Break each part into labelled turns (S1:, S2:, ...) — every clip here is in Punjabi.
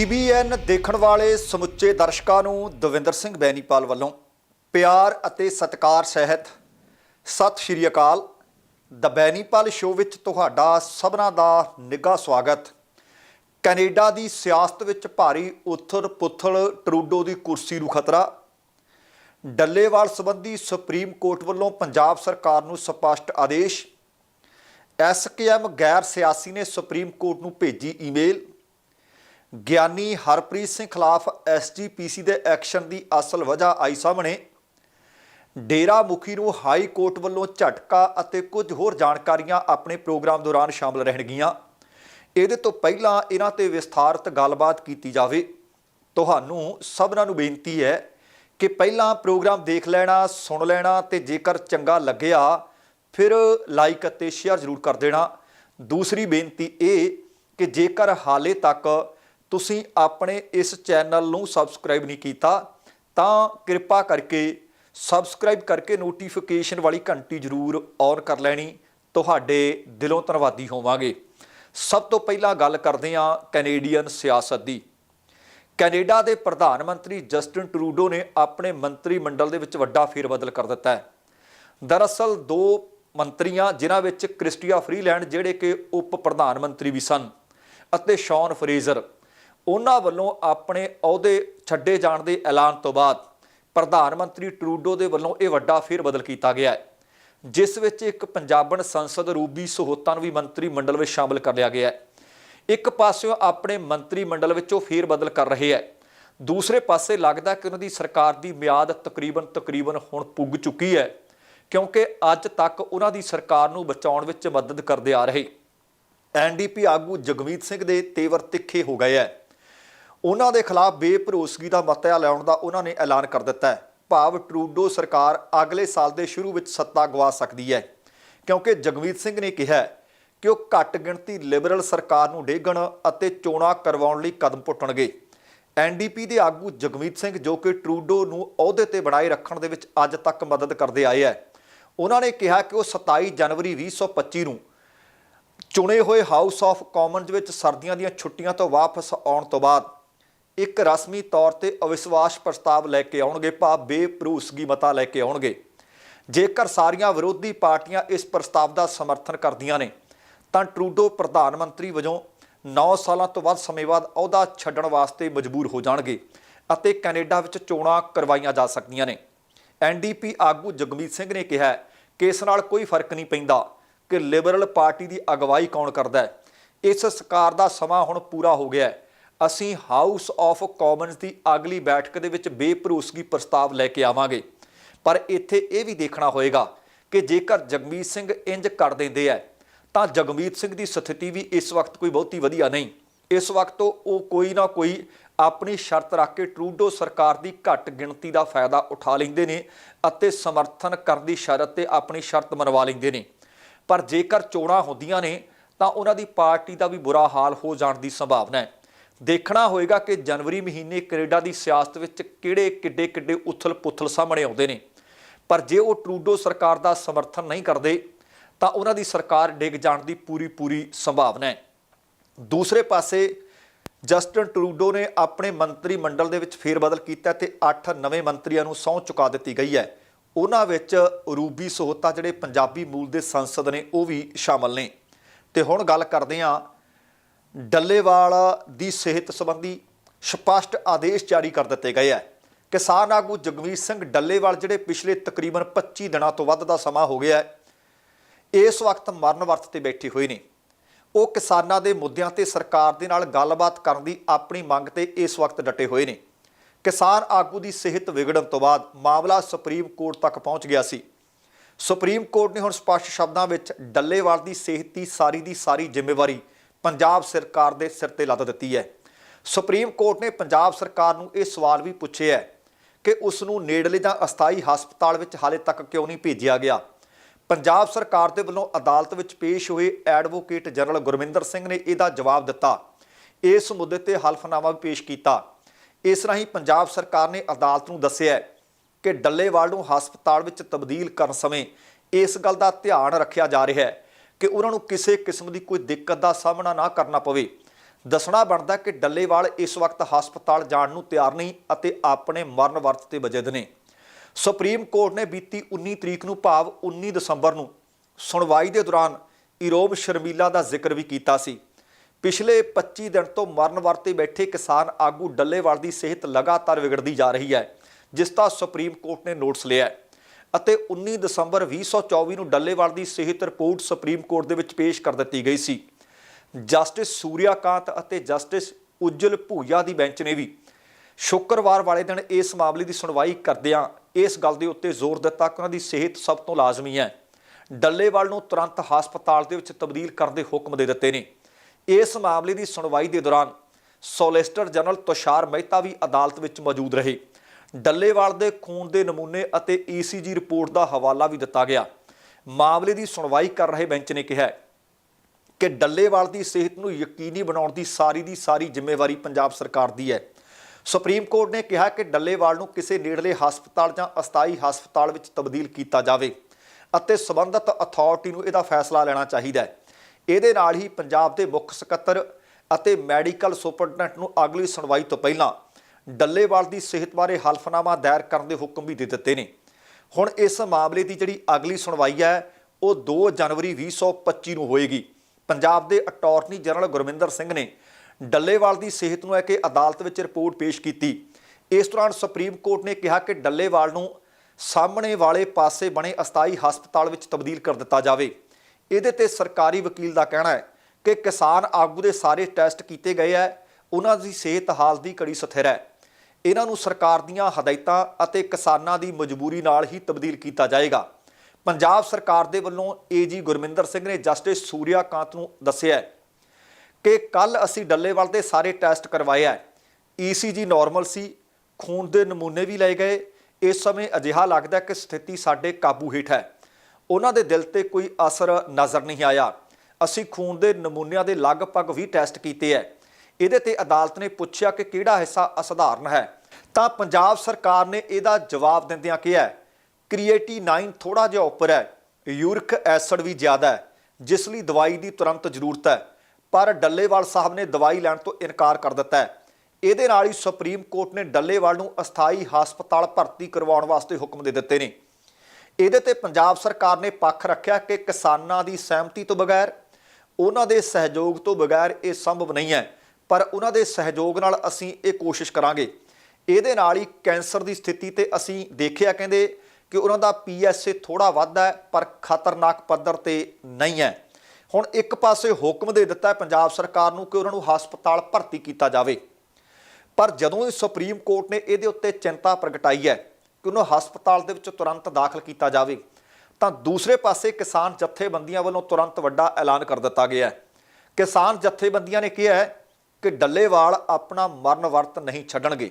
S1: ਟੀਬੀਐਨ ਦੇਖਣ ਵਾਲੇ ਸਮੁੱਚੇ ਦਰਸ਼ਕਾਂ ਨੂੰ ਦਵਿੰਦਰ ਸਿੰਘ ਬੈਨੀਪਾਲ ਵੱਲੋਂ ਪਿਆਰ ਅਤੇ ਸਤਿਕਾਰ ਸਹਿਤ ਸਤਿ ਸ਼੍ਰੀ ਅਕਾਲ। ਦ ਬੈਨੀਪਾਲ ਸ਼ੋਅ ਵਿੱਚ ਤੁਹਾਡਾ ਸਭਨਾਂ ਦਾ ਨਿੱਘਾ ਸਵਾਗਤ। ਕੈਨੇਡਾ ਦੀ ਸਿਆਸਤ ਵਿੱਚ ਭਾਰੀ ਉਥਲ-ਪੁਥਲ ਟਰੂਡੋ ਦੀ ਕੁਰਸੀ ਨੂੰ ਖਤਰਾ। ਡੱਲੇਵਾਲ ਸੰਬੰਧੀ ਸੁਪਰੀਮ ਕੋਰਟ ਵੱਲੋਂ ਪੰਜਾਬ ਸਰਕਾਰ ਨੂੰ ਸਪਸ਼ਟ ਆਦੇਸ਼। ਐਸਕੇਐਮ ਗੈਰ ਸਿਆਸੀ ਨੇ ਸੁਪਰੀਮ ਕੋਰਟ ਨੂੰ ਭੇਜੀ ਈਮੇਲ। ਗਿਆਨੀ ਹਰਪ੍ਰੀਤ ਸਿੰਘ ਖਿਲਾਫ ਐਸਜੀਪੀਸੀ ਦੇ ਐਕਸ਼ਨ ਦੀ ਅਸਲ ਵਜ੍ਹਾ ਆਈ ਸਾਹਮਣੇ। ਡੇਰਾ ਮੁਖੀ ਨੂੰ ਹਾਈ ਕੋਰਟ ਵੱਲੋਂ ਝਟਕਾ ਅਤੇ ਕੁਝ ਹੋਰ ਜਾਣਕਾਰੀਆਂ ਆਪਣੇ ਪ੍ਰੋਗਰਾਮ ਦੌਰਾਨ ਸ਼ਾਮਲ ਰਹਿਣਗੀਆਂ। ਇਹਦੇ ਤੋਂ ਪਹਿਲਾਂ ਇਹਨਾਂ ਤੇ ਵਿਸਥਾਰਤ ਗੱਲਬਾਤ ਕੀਤੀ ਜਾਵੇ। ਤੁਹਾਨੂੰ ਸਭਨਾਂ ਨੂੰ ਬੇਨਤੀ ਹੈ ਕਿ ਪਹਿਲਾਂ ਪ੍ਰੋਗਰਾਮ ਦੇਖ ਲੈਣਾ, ਸੁਣ ਲੈਣਾ ਤੇ ਜੇਕਰ ਚੰਗਾ ਲੱਗਿਆ, ਫਿਰ ਲਾਈਕ ਅਤੇ ਸ਼ੇਅਰ ਜ਼ਰੂਰ ਕਰ ਦੇਣਾ। ਦੂਸਰੀ ਬੇਨਤੀ ਇਹ ਕਿ ਜੇਕਰ ਹਾਲੇ ਤੱਕ ਤੁਸੀਂ ਆਪਣੇ ਇਸ ਚੈਨਲ ਨੂੰ ਸਬਸਕ੍ਰਾਈਬ ਨਹੀਂ ਕੀਤਾ, ਤਾਂ ਕਿਰਪਾ ਕਰਕੇ ਸਬਸਕ੍ਰਾਈਬ ਕਰਕੇ ਨੋਟੀਫਿਕੇਸ਼ਨ ਵਾਲੀ ਘੰਟੀ ਜ਼ਰੂਰ ਔਨ ਕਰ ਲੈਣੀ। ਤੁਹਾਡੇ ਦਿਲੋਂ ਧੰਨਵਾਦੀ ਹੋਵਾਂਗੇ। ਸਭ ਤੋਂ ਪਹਿਲਾਂ ਗੱਲ ਕਰਦੇ ਹਾਂ ਕੈਨੇਡੀਅਨ ਸਿਆਸਤ ਦੀ। ਕੈਨੇਡਾ ਦੇ ਪ੍ਰਧਾਨ ਮੰਤਰੀ ਜਸਟਿਨ ਟਰੂਡੋ ਨੇ ਆਪਣੇ ਮੰਤਰੀ ਮੰਡਲ ਦੇ ਵਿੱਚ ਵੱਡਾ ਫੇਰਬਦਲ ਕਰ ਦਿੱਤਾ ਹੈ। ਦਰਅਸਲ ਦੋ ਮੰਤਰੀਆਂ, ਜਿਨ੍ਹਾਂ ਵਿੱਚ ਕ੍ਰਿਸਟੀਆ ਫਰੀਲੈਂਡ, ਜਿਹੜੇ ਕਿ ਉਪ ਪ੍ਰਧਾਨ ਮੰਤਰੀ ਵੀ ਸਨ, ਅਤੇ ਸ਼ੌਨ ਫਰੇਜ਼ਰ। ਉਹਨਾਂ ਵੱਲੋਂ ਆਪਣੇ ਅਹੁਦੇ ਛੱਡੇ ਜਾਣ ਦੇ ਐਲਾਨ ਤੋਂ ਬਾਅਦ ਪ੍ਰਧਾਨ ਮੰਤਰੀ ਟਰੂਡੋ ਦੇ ਵੱਲੋਂ ਇਹ ਵੱਡਾ ਫੇਰ ਬਦਲ ਕੀਤਾ ਗਿਆ ਹੈ, ਜਿਸ ਵਿੱਚ ਇੱਕ ਪੰਜਾਬਣ ਸੰਸਦ ਰੂਬੀ ਸਹੋਤਾ ਨੂੰ ਵੀ ਮੰਤਰੀ ਮੰਡਲ ਵਿੱਚ ਸ਼ਾਮਲ ਕਰ ਲਿਆ ਗਿਆ ਹੈ। ਇੱਕ ਪਾਸਿਓਂ ਆਪਣੇ ਮੰਤਰੀ ਮੰਡਲ ਵਿੱਚੋਂ ਫੇਰ ਬਦਲ ਕਰ ਰਹੇ ਹੈ। ਦੂਸਰੇ ਪਾਸੇ ਲੱਗਦਾ ਕਿ ਉਹਨਾਂ ਦੀ ਸਰਕਾਰ ਦੀ ਮਿਆਦ ਤਕਰੀਬਨ ਤਕਰੀਬਨ ਹੁਣ ਪੁੱਗ ਚੁੱਕੀ ਹੈ, ਕਿਉਂਕਿ ਅੱਜ ਤੱਕ ਉਹਨਾਂ ਦੀ ਸਰਕਾਰ ਨੂੰ ਬਚਾਉਣ ਵਿੱਚ ਮਦਦ ਕਰਦੇ ਆ ਰਹੇ। ਐਨਡੀਪੀ ਆਗੂ ਜਗਮੀਤ ਸਿੰਘ ਦੇ ਤੇਵਰ ਤਿੱਖੇ ਹੋ ਗਏ ਹੈ। ਉਹਨਾਂ ਦੇ ਖਿਲਾਫ ਬੇਭਰੋਸਗੀ ਦਾ ਮਤਾ ਲਿਆਉਣ ਦਾ ਉਹਨਾਂ ਨੇ ਐਲਾਨ ਕਰ ਦਿੱਤਾ ਹੈ। ਭਾਵ ਟਰੂਡੋ ਸਰਕਾਰ ਅਗਲੇ ਸਾਲ ਦੇ ਸ਼ੁਰੂ ਵਿੱਚ ਸੱਤਾ ਗਵਾ ਸਕਦੀ ਹੈ। ਕਿਉਂਕਿ ਜਗਮੀਤ ਸਿੰਘ ਨੇ ਕਿਹਾ ਕਿ ਉਹ ਘੱਟ ਗਿਣਤੀ ਲਿਬਰਲ ਸਰਕਾਰ ਨੂੰ ਡੇਗਣ ਅਤੇ ਚੋਣਾਂ ਕਰਵਾਉਣ ਲਈ ਕਦਮ ਪੁੱਟਣਗੇ। ਐਨਡੀਪੀ ਦੇ ਆਗੂ ਜਗਮੀਤ ਸਿੰਘ ਜੋ ਕਿ ਟਰੂਡੋ ਨੂੰ ਅਹੁਦੇ ਤੇ ਬਣਾਏ ਰੱਖਣ ਦੇ ਵਿੱਚ ਅੱਜ ਤੱਕ ਮਦਦ ਕਰਦੇ ਆਏ ਹੈ, ਉਹਨਾਂ ਨੇ ਕਿਹਾ ਕਿ ਉਹ 27 ਜਨਵਰੀ 2025 ਨੂੰ ਚੁਣੇ ਹੋਏ ਹਾਊਸ ਆਫ ਕਾਮਨਜ਼ ਵਿੱਚ ਸਰਦੀਆਂ ਦੀਆਂ ਛੁੱਟੀਆਂ ਤੋਂ ਵਾਪਸ ਆਉਣ ਤੋਂ ਬਾਅਦ ਇੱਕ ਰਸਮੀ ਤੌਰ ਤੇ ਅਵਿਸ਼ਵਾਸ ਪ੍ਰਸਤਾਵ ਲੈ ਕੇ ਆਉਣਗੇ, ਭਾਵ ਬੇਪਰੂਸਗੀ ਮਤਾ ਲੈ ਕੇ ਆਉਣਗੇ। ਜੇਕਰ ਸਾਰੀਆਂ ਵਿਰੋਧੀ ਪਾਰਟੀਆਂ ਇਸ ਪ੍ਰਸਤਾਵ ਦਾ ਸਮਰਥਨ ਕਰਦੀਆਂ ਨੇ, ਤਾਂ ਟਰੂਡੋ ਪ੍ਰਧਾਨ ਮੰਤਰੀ ਵਜੋਂ 9 ਸਾਲਾਂ ਤੋਂ ਵੱਧ ਸਮੇਂ ਬਾਅਦ ਅਹੁਦਾ ਛੱਡਣ ਵਾਸਤੇ ਮਜਬੂਰ ਹੋ ਜਾਣਗੇ ਅਤੇ ਕੈਨੇਡਾ ਵਿੱਚ ਚੋਣਾਂ ਕਰਵਾਈਆਂ ਜਾ ਸਕਦੀਆਂ ਨੇ। ਐਨਡੀਪੀ ਆਗੂ ਜਗਮੀਤ ਸਿੰਘ ਨੇ ਕਿਹਾ ਕਿ ਇਸ ਨਾਲ ਕੋਈ ਫ਼ਰਕ ਨਹੀਂ ਪੈਂਦਾ ਕਿ ਲਿਬਰਲ ਪਾਰਟੀ ਦੀ ਅਗਵਾਈ ਕੌਣ ਕਰਦਾ ਹੈ। ਇਸ ਸਰਕਾਰ ਦਾ ਸਮਾਂ ਹੁਣ ਪੂਰਾ ਹੋ ਗਿਆ ਹੈ। ਅਸੀਂ ਹਾਊਸ ਆਫ ਕਾਮਨਜ਼ ਦੀ ਅਗਲੀ ਬੈਠਕ ਦੇ ਵਿੱਚ ਬੇਭਰੋਸਗੀ ਪ੍ਰਸਤਾਵ ਲੈ ਕੇ ਆਵਾਂਗੇ। ਪਰ ਇੱਥੇ ਇਹ ਵੀ ਦੇਖਣਾ ਹੋਏਗਾ ਕਿ ਜੇਕਰ ਜਗਮੀਤ ਸਿੰਘ ਇੰਜ ਕਰ ਦਿੰਦੇ ਆ ਤਾਂ ਜਗਮੀਤ ਸਿੰਘ ਦੀ ਸਥਿਤੀ ਵੀ ਇਸ ਵਕਤ ਕੋਈ ਬਹੁਤੀ ਵਧੀਆ ਨਹੀਂ। ਇਸ ਵਕਤ ਉਹ ਕੋਈ ਨਾ ਕੋਈ ਆਪਣੀ ਸ਼ਰਤ ਰੱਖ ਕੇ ਟਰੂਡੋ ਸਰਕਾਰ ਦੀ ਘੱਟ ਗਿਣਤੀ ਦਾ ਫਾਇਦਾ ਉਠਾ ਲੈਂਦੇ ਨੇ ਅਤੇ ਸਮਰਥਨ ਕਰਨ ਦੀ ਸ਼ਰਤ ਤੇ ਆਪਣੀ ਸ਼ਰਤ ਮਨਵਾ ਲੈਂਦੇ ਨੇ। ਪਰ ਜੇਕਰ ਚੋਣਾਂ ਹੁੰਦੀਆਂ ਨੇ, ਤਾਂ ਉਹਨਾਂ ਦੀ ਪਾਰਟੀ ਦਾ ਵੀ ਬੁਰਾ ਹਾਲ ਹੋ ਜਾਣ ਦੀ ਸੰਭਾਵਨਾ ਹੈ। ਦੇਖਣਾ ਹੋਏਗਾ ਕਿ ਜਨਵਰੀ ਮਹੀਨੇ ਕੈਨੇਡਾ ਦੀ ਸਿਆਸਤ ਵਿੱਚ ਕਿਹੜੇ ਕਿੱਡੇ ਕਿੱਡੇ ਉਥਲ-ਪੁਥਲ ਸਾਹਮਣੇ ਆਉਂਦੇ ਨੇ। ਪਰ ਜੇ ਉਹ ਟਰੂਡੋ ਸਰਕਾਰ ਦਾ ਸਮਰਥਨ ਨਹੀਂ ਕਰਦੇ, ਤਾਂ ਉਹਨਾਂ ਦੀ ਸਰਕਾਰ ਡਿੱਗ ਜਾਣ ਦੀ ਪੂਰੀ ਪੂਰੀ ਸੰਭਾਵਨਾ ਹੈ। ਦੂਸਰੇ ਪਾਸੇ, ਜਸਟਨ ਟਰੂਡੋ ਨੇ ਆਪਣੇ ਮੰਤਰੀ ਮੰਡਲ ਦੇ ਵਿੱਚ ਫੇਰਬਦਲ ਕੀਤਾ ਤੇ 8 ਨਵੇਂ ਮੰਤਰੀਆਂ ਨੂੰ ਸਹੁੰ ਚੁਕਾ ਦਿੱਤੀ ਗਈ ਹੈ। ਉਹਨਾਂ ਵਿੱਚ ਰੂਬੀ ਸੋਹਤਾ, ਜਿਹੜੇ ਪੰਜਾਬੀ ਮੂਲ ਦੇ ਸੰਸਦ ਨੇ, ਉਹ ਵੀ ਸ਼ਾਮਲ ਨੇ। ਤੇ ਹੁਣ ਗੱਲ ਕਰਦੇ ਹਾਂ ਡੱਲੇਵਾਲ ਦੀ ਸਿਹਤ ਸੰਬੰਧੀ ਸਪਸ਼ਟ ਆਦੇਸ਼ ਜਾਰੀ ਕਰ ਦਿੱਤੇ ਗਏ ਹੈ ਕਿਸਾਨ ਆਗੂ ਜਗਮੀਤ ਸਿੰਘ ਡੱਲੇਵਾਲ, ਜਿਹੜੇ ਪਿਛਲੇ ਤਕਰੀਬਨ 25 ਦਿਨਾਂ ਤੋਂ ਵੱਧ ਦਾ ਸਮਾਂ ਹੋ ਗਿਆ ਹੈ, ਇਸ ਵਕਤ ਮਰਨ ਵਰਤ ਤੇ ਬੈਠੇ ਹੋਏ ਨੇ। ਉਹ ਕਿਸਾਨਾਂ ਦੇ ਮੁੱਦਿਆਂ ਤੇ ਸਰਕਾਰ ਦੇ ਨਾਲ ਗੱਲਬਾਤ ਕਰਨ ਦੀ ਆਪਣੀ ਮੰਗ ਤੇ ਇਸ ਵਕਤ ਡਟੇ ਹੋਏ ਨੇ। ਕਿਸਾਨ ਆਗੂ ਦੀ ਸਿਹਤ ਵਿਗੜਨ ਤੋਂ ਬਾਅਦ ਮਾਮਲਾ ਸੁਪਰੀਮ ਕੋਰਟ ਤੱਕ ਪਹੁੰਚ ਗਿਆ ਸੀ। ਸੁਪਰੀਮ ਕੋਰਟ ਨੇ ਹੁਣ ਸਪਸ਼ਟ ਸ਼ਬਦਾਂ ਵਿੱਚ ਡੱਲੇਵਾਲ ਦੀ ਸਿਹਤ ਦੀ ਸਾਰੀ ਦੀ ਸਾਰੀ ਜ਼ਿੰਮੇਵਾਰੀ ਪੰਜਾਬ ਸਰਕਾਰ ਦੇ ਸਿਰ ਤੇ ਲੱਦ ਦਿੱਤੀ ਹੈ। ਸੁਪਰੀਮ ਕੋਰਟ ਨੇ ਪੰਜਾਬ ਸਰਕਾਰ ਨੂੰ ਇਹ ਸਵਾਲ ਵੀ ਪੁੱਛਿਆ ਹੈ ਕਿ ਉਸ ਨੂੰ ਨੇੜਲੇ ਜਾਂ ਅਸਥਾਈ ਹਸਪਤਾਲ ਵਿੱਚ ਹਾਲੇ ਤੱਕ ਕਿਉਂ ਨਹੀਂ ਭੇਜਿਆ ਗਿਆ। ਪੰਜਾਬ ਸਰਕਾਰ ਦੇ ਵੱਲੋਂ ਅਦਾਲਤ ਵਿੱਚ ਪੇਸ਼ ਹੋਏ ਐਡਵੋਕੇਟ ਜਨਰਲ ਗੁਰਮਿੰਦਰ ਸਿੰਘ ਨੇ ਇਹਦਾ ਜਵਾਬ ਦਿੱਤਾ। ਇਸ ਮੁੱਦੇ ਤੇ ਹਲਫਨਾਮਾ ਵੀ ਪੇਸ਼ ਕੀਤਾ। ਇਸ ਰਾਹੀਂ ਪੰਜਾਬ ਸਰਕਾਰ ਨੇ ਅਦਾਲਤ ਨੂੰ ਦੱਸਿਆ ਕਿ ਡੱਲੇਵਾਲ ਨੂੰ ਹਸਪਤਾਲ ਵਿੱਚ ਤਬਦੀਲ ਕਰਨ ਸਮੇਂ ਇਸ ਗੱਲ ਦਾ ਧਿਆਨ ਰੱਖਿਆ ਜਾ ਰਿਹਾ ਹੈ ਕਿ ਉਹਨਾਂ ਨੂੰ ਕਿਸੇ ਕਿਸਮ ਦੀ ਕੋਈ ਦਿੱਕਤ ਦਾ ਸਾਹਮਣਾ ਨਾ ਕਰਨਾ ਪਵੇ। ਦੱਸਣਾ ਬਣਦਾ ਕਿ ਡੱਲੇਵਾਲ ਇਸ ਵਕਤ ਹਸਪਤਾਲ ਜਾਣ ਨੂੰ ਤਿਆਰ ਨਹੀਂ ਅਤੇ ਆਪਣੇ ਮਰਨ ਵਰਤ ਤੇ ਵਜਦ ਨੇ। ਸੁਪਰੀਮ ਕੋਰਟ ਨੇ ਬੀਤੀ 19 ਤਰੀਕ ਨੂੰ ਭਾਵ 19 ਦਸੰਬਰ ਨੂੰ ਸੁਣਵਾਈ ਦੇ ਦੌਰਾਨ ਇਰੋਬ ਸ਼ਰਮੀਲਾ ਦਾ ਜ਼ਿਕਰ ਵੀ ਕੀਤਾ ਸੀ। ਪਿਛਲੇ 25 ਦਿਨ ਤੋਂ ਮਰਨ ਵਰਤੇ ਬੈਠੇ ਕਿਸਾਨ ਆਗੂ ਡੱਲੇਵਾਲ ਦੀ ਸਿਹਤ ਲਗਾਤਾਰ ਵਿਗੜਦੀ ਜਾ ਰਹੀ ਹੈ, ਜਿਸ ਦਾ ਸੁਪਰੀਮ ਕੋਰਟ ਨੇ ਨੋਟਿਸ ਲਿਆ ਹੈ। ਅਤੇ 19 ਦਸੰਬਰ 2024 ਨੂੰ ਡੱਲੇਵਾਲ ਦੀ ਸਿਹਤ ਰਿਪੋਰਟ ਸੁਪਰੀਮ ਕੋਰਟ ਦੇ ਵਿੱਚ ਪੇਸ਼ ਕਰ ਦਿੱਤੀ ਗਈ ਸੀ। ਜਸਟਿਸ ਸੂਰਿਆਕਾਂਤ ਅਤੇ ਜਸਟਿਸ ਉਜਲ ਭੂਜਾ ਦੀ ਬੈਂਚ ਨੇ ਵੀ ਸ਼ੁੱਕਰਵਾਰ ਵਾਲੇ ਦਿਨ ਇਸ ਮਾਮਲੇ ਦੀ ਸੁਣਵਾਈ ਕਰਦਿਆਂ ਇਸ ਗੱਲ ਦੇ ਉੱਤੇ ਜ਼ੋਰ ਦਿੱਤਾ ਕਿ ਉਹਨਾਂ ਦੀ ਸਿਹਤ ਸਭ ਤੋਂ ਲਾਜ਼ਮੀ ਹੈ। ਡੱਲੇਵਾਲ ਨੂੰ ਤੁਰੰਤ ਹਸਪਤਾਲ ਦੇ ਵਿੱਚ ਤਬਦੀਲ ਕਰਨ ਦੇ ਹੁਕਮ ਦੇ ਦਿੱਤੇ ਨੇ। ਇਸ ਮਾਮਲੇ ਦੀ ਸੁਣਵਾਈ ਦੇ ਦੌਰਾਨ ਸੋਲਿਸਟਰ ਜਨਰਲ ਤੁਸ਼ਾਰ ਮਹਿਤਾ ਵੀ ਅਦਾਲਤ ਵਿੱਚ ਮੌਜੂਦ ਰਹੇ। ਡੱਲੇਵਾਲ ਦੇ ਖੂਨ ਦੇ ਨਮੂਨੇ ਅਤੇ ਈਸੀਜੀ ਰਿਪੋਰਟ ਦਾ ਹਵਾਲਾ ਵੀ ਦਿੱਤਾ ਗਿਆ। ਮਾਮਲੇ ਦੀ ਸੁਣਵਾਈ ਕਰ ਰਹੇ ਬੈਂਚ ਨੇ ਕਿਹਾ ਕਿ ਡੱਲੇਵਾਲ ਦੀ ਸਿਹਤ ਨੂੰ ਯਕੀਨੀ ਬਣਾਉਣ ਦੀ ਸਾਰੀ ਦੀ ਸਾਰੀ ਜ਼ਿੰਮੇਵਾਰੀ ਪੰਜਾਬ ਸਰਕਾਰ ਦੀ ਹੈ। ਸੁਪਰੀਮ ਕੋਰਟ ਨੇ ਕਿਹਾ ਕਿ ਡੱਲੇਵਾਲ ਨੂੰ ਕਿਸੇ ਨੇੜਲੇ ਹਸਪਤਾਲ ਜਾਂ ਅਸਥਾਈ ਹਸਪਤਾਲ ਵਿੱਚ ਤਬਦੀਲ ਕੀਤਾ ਜਾਵੇ ਅਤੇ ਸਬੰਧਤ ਅਥਾਰਟੀ ਨੂੰ ਇਹਦਾ ਫੈਸਲਾ ਲੈਣਾ ਚਾਹੀਦਾ ਹੈ। ਇਹਦੇ ਨਾਲ ਹੀ ਪੰਜਾਬ ਦੇ ਮੁੱਖ ਸਕੱਤਰ ਅਤੇ ਮੈਡੀਕਲ ਸੁਪਰਡੈਂਟ ਨੂੰ ਅਗਲੀ ਸੁਣਵਾਈ ਤੋਂ ਪਹਿਲਾਂ ਡੱਲੇਵਾਲ ਦੀ ਸਿਹਤ ਬਾਰੇ ਹਲਫਨਾਮਾ ਦਾਇਰ ਕਰਨ ਦੇ ਹੁਕਮ ਵੀ ਦੇ ਦਿੱਤੇ ਨੇ। ਹੁਣ ਇਸ ਮਾਮਲੇ ਦੀ ਜਿਹੜੀ ਅਗਲੀ ਸੁਣਵਾਈ ਹੈ, ਉਹ 2 ਜਨਵਰੀ 2025 ਨੂੰ ਹੋਏਗੀ। ਪੰਜਾਬ ਦੇ ਅਟਾਰਨੀ ਜਨਰਲ ਗੁਰਵਿੰਦਰ ਸਿੰਘ ਨੇ ਡੱਲੇਵਾਲ ਦੀ ਸਿਹਤ ਨੂੰ ਲੈ ਕੇ ਅਦਾਲਤ ਵਿੱਚ ਰਿਪੋਰਟ ਪੇਸ਼ ਕੀਤੀ। ਇਸ ਦੌਰਾਨ ਸੁਪਰੀਮ ਕੋਰਟ ਨੇ ਕਿਹਾ ਕਿ ਡੱਲੇਵਾਲ ਨੂੰ ਸਾਹਮਣੇ ਵਾਲੇ ਪਾਸੇ ਬਣੇ ਅਸਥਾਈ ਹਸਪਤਾਲ ਵਿੱਚ ਤਬਦੀਲ ਕਰ ਦਿੱਤਾ ਜਾਵੇ। ਇਹਦੇ ਤੇ ਸਰਕਾਰੀ ਵਕੀਲ ਦਾ ਕਹਿਣਾ ਹੈ ਕਿ ਕਿਸਾਨ ਆਗੂ ਦੇ ਸਾਰੇ ਟੈਸਟ ਕੀਤੇ ਗਏ ਹੈ। ਉਹਨਾਂ ਦੀ ਸਿਹਤ ਹਾਲ ਦੀ ਕੜੀ ਸਥਿਰ ਹੈ। ਇਹਨਾਂ ਨੂੰ ਸਰਕਾਰ ਦੀਆਂ ਹਦਾਇਤਾਂ ਅਤੇ ਕਿਸਾਨਾਂ ਦੀ ਮਜਬੂਰੀ ਨਾਲ ਹੀ ਤਬਦੀਲ ਕੀਤਾ ਜਾਏਗਾ। ਪੰਜਾਬ ਸਰਕਾਰ ਦੇ ਵੱਲੋਂ ਏਜੀ ਗੁਰਮਿੰਦਰ ਸਿੰਘ ਨੇ ਜਸਟਿਸ ਸੂਰਿਆ ਕਾਂਤ ਨੂੰ ਦੱਸਿਆ ਕਿ ਕੱਲ ਅਸੀਂ ਡੱਲੇਵਾਲ ਦੇ ਸਾਰੇ ਟੈਸਟ ਕਰਵਾਏ ਹੈ। ਈਸੀਜੀ ਨਾਰਮਲ ਸੀ, ਖੂਨ ਦੇ ਨਮੂਨੇ ਵੀ ਲਏ ਗਏ। ਇਸ ਸਮੇਂ ਅਜਿਹਾ ਲੱਗਦਾ ਕਿ ਸਥਿਤੀ ਸਾਡੇ ਕਾਬੂ ਹੇਠ ਹੈ। ਉਹਨਾਂ ਦੇ ਦਿਲ ਤੇ ਕੋਈ ਅਸਰ ਨਜ਼ਰ ਨਹੀਂ ਆਇਆ। ਅਸੀਂ ਖੂਨ ਦੇ ਨਮੂਨਿਆਂ ਦੇ ਲਗਭਗ ਵੀ ਟੈਸਟ ਕੀਤੇ ਹੈ। ਇਹਦੇ ਤੇ ਅਦਾਲਤ ਨੇ ਪੁੱਛਿਆ ਕਿ ਕਿਹੜਾ ਹਿੱਸਾ ਅਸਧਾਰਨ ਹੈ। ਤਾਂ ਪੰਜਾਬ ਸਰਕਾਰ ਨੇ ਇਹਦਾ ਜਵਾਬ ਦਿੰਦਿਆਂ ਕਿਹਾ ਹੈ, ਕ੍ਰੀਏਟੀਨਾਈਨ ਥੋੜਾ ਜਿਹਾ ਉੱਪਰ ਹੈ ਯੂਰਿਕ ਐਸਿਡ ਵੀ ਜ਼ਿਆਦਾ ਹੈ ਜਿਸ ਲਈ ਦਵਾਈ ਦੀ ਤੁਰੰਤ ਜ਼ਰੂਰਤ ਹੈ। ਪਰ ਡੱਲੇਵਾਲ ਸਾਹਿਬ ਨੇ ਦਵਾਈ ਲੈਣ ਤੋਂ ਇਨਕਾਰ ਕਰ ਦਿੱਤਾ ਹੈ। ਇਹਦੇ ਨਾਲ ਹੀ ਸੁਪਰੀਮ ਕੋਰਟ ਨੇ ਡੱਲੇਵਾਲ ਨੂੰ ਅਸਥਾਈ ਹਸਪਤਾਲ ਭਰਤੀ ਕਰਵਾਉਣ ਵਾਸਤੇ ਹੁਕਮ ਦੇ ਦਿੱਤੇ ਨੇ। ਇਹਦੇ ਤੇ ਪੰਜਾਬ ਸਰਕਾਰ ਨੇ ਪੱਖ ਰੱਖਿਆ ਕਿ ਕਿਸਾਨਾਂ ਦੀ ਸਹਿਮਤੀ ਤੋਂ ਬਗੈਰ ਉਹਨਾਂ ਦੇ ਸਹਿਯੋਗ ਤੋਂ ਬਗੈਰ ਇਹ ਸੰਭਵ ਨਹੀਂ ਹੈ। ਪਰ ਉਹਨਾਂ ਦੇ ਸਹਿਯੋਗ ਨਾਲ ਅਸੀਂ ਇਹ ਕੋਸ਼ਿਸ਼ ਕਰਾਂਗੇ। ਇਹਦੇ ਨਾਲ ਹੀ ਕੈਂਸਰ ਦੀ ਸਥਿਤੀ ਤੇ ਅਸੀਂ ਦੇਖਿਆ ਕਹਿੰਦੇ ਕਿ ਉਹਨਾਂ ਦਾ ਪੀਐਸਏ ਥੋੜਾ ਵੱਧਦਾ ਹੈ, ਪਰ ਖਤਰਨਾਕ ਪੱਧਰ ਤੇ ਨਹੀਂ ਹੈ। ਹੁਣ ਇੱਕ ਪਾਸੇ ਹੁਕਮ ਦੇ ਦਿੱਤਾ ਹੈ ਪੰਜਾਬ ਸਰਕਾਰ ਨੂੰ ਕਿ ਉਹਨਾਂ ਨੂੰ ਹਸਪਤਾਲ ਭਰਤੀ ਕੀਤਾ ਜਾਵੇ। ਪਰ ਜਦੋਂ ਹੀ ਸੁਪਰੀਮ ਕੋਰਟ ਨੇ ਇਹਦੇ ਉੱਤੇ ਚਿੰਤਾ ਪ੍ਰਗਟਾਈ ਹੈ ਕਿ ਉਹਨੂੰ ਹਸਪਤਾਲ ਦੇ ਵਿੱਚ ਤੁਰੰਤ ਦਾਖਲ ਕੀਤਾ ਜਾਵੇ, ਤਾਂ ਦੂਸਰੇ ਪਾਸੇ ਕਿਸਾਨ ਜਥੇਬੰਦੀਆਂ ਵੱਲੋਂ ਤੁਰੰਤ ਵੱਡਾ ਐਲਾਨ ਕਰ ਦਿੱਤਾ ਗਿਆ ਹੈ। ਕਿਸਾਨ ਜਥੇਬੰਦੀਆਂ ਨੇ ਕਿਹਾ ਹੈ ਕਿ ਡੱਲੇਵਾਲ ਆਪਣਾ ਮਰਨ ਵਰਤ ਨਹੀਂ ਛੱਡਣਗੇ।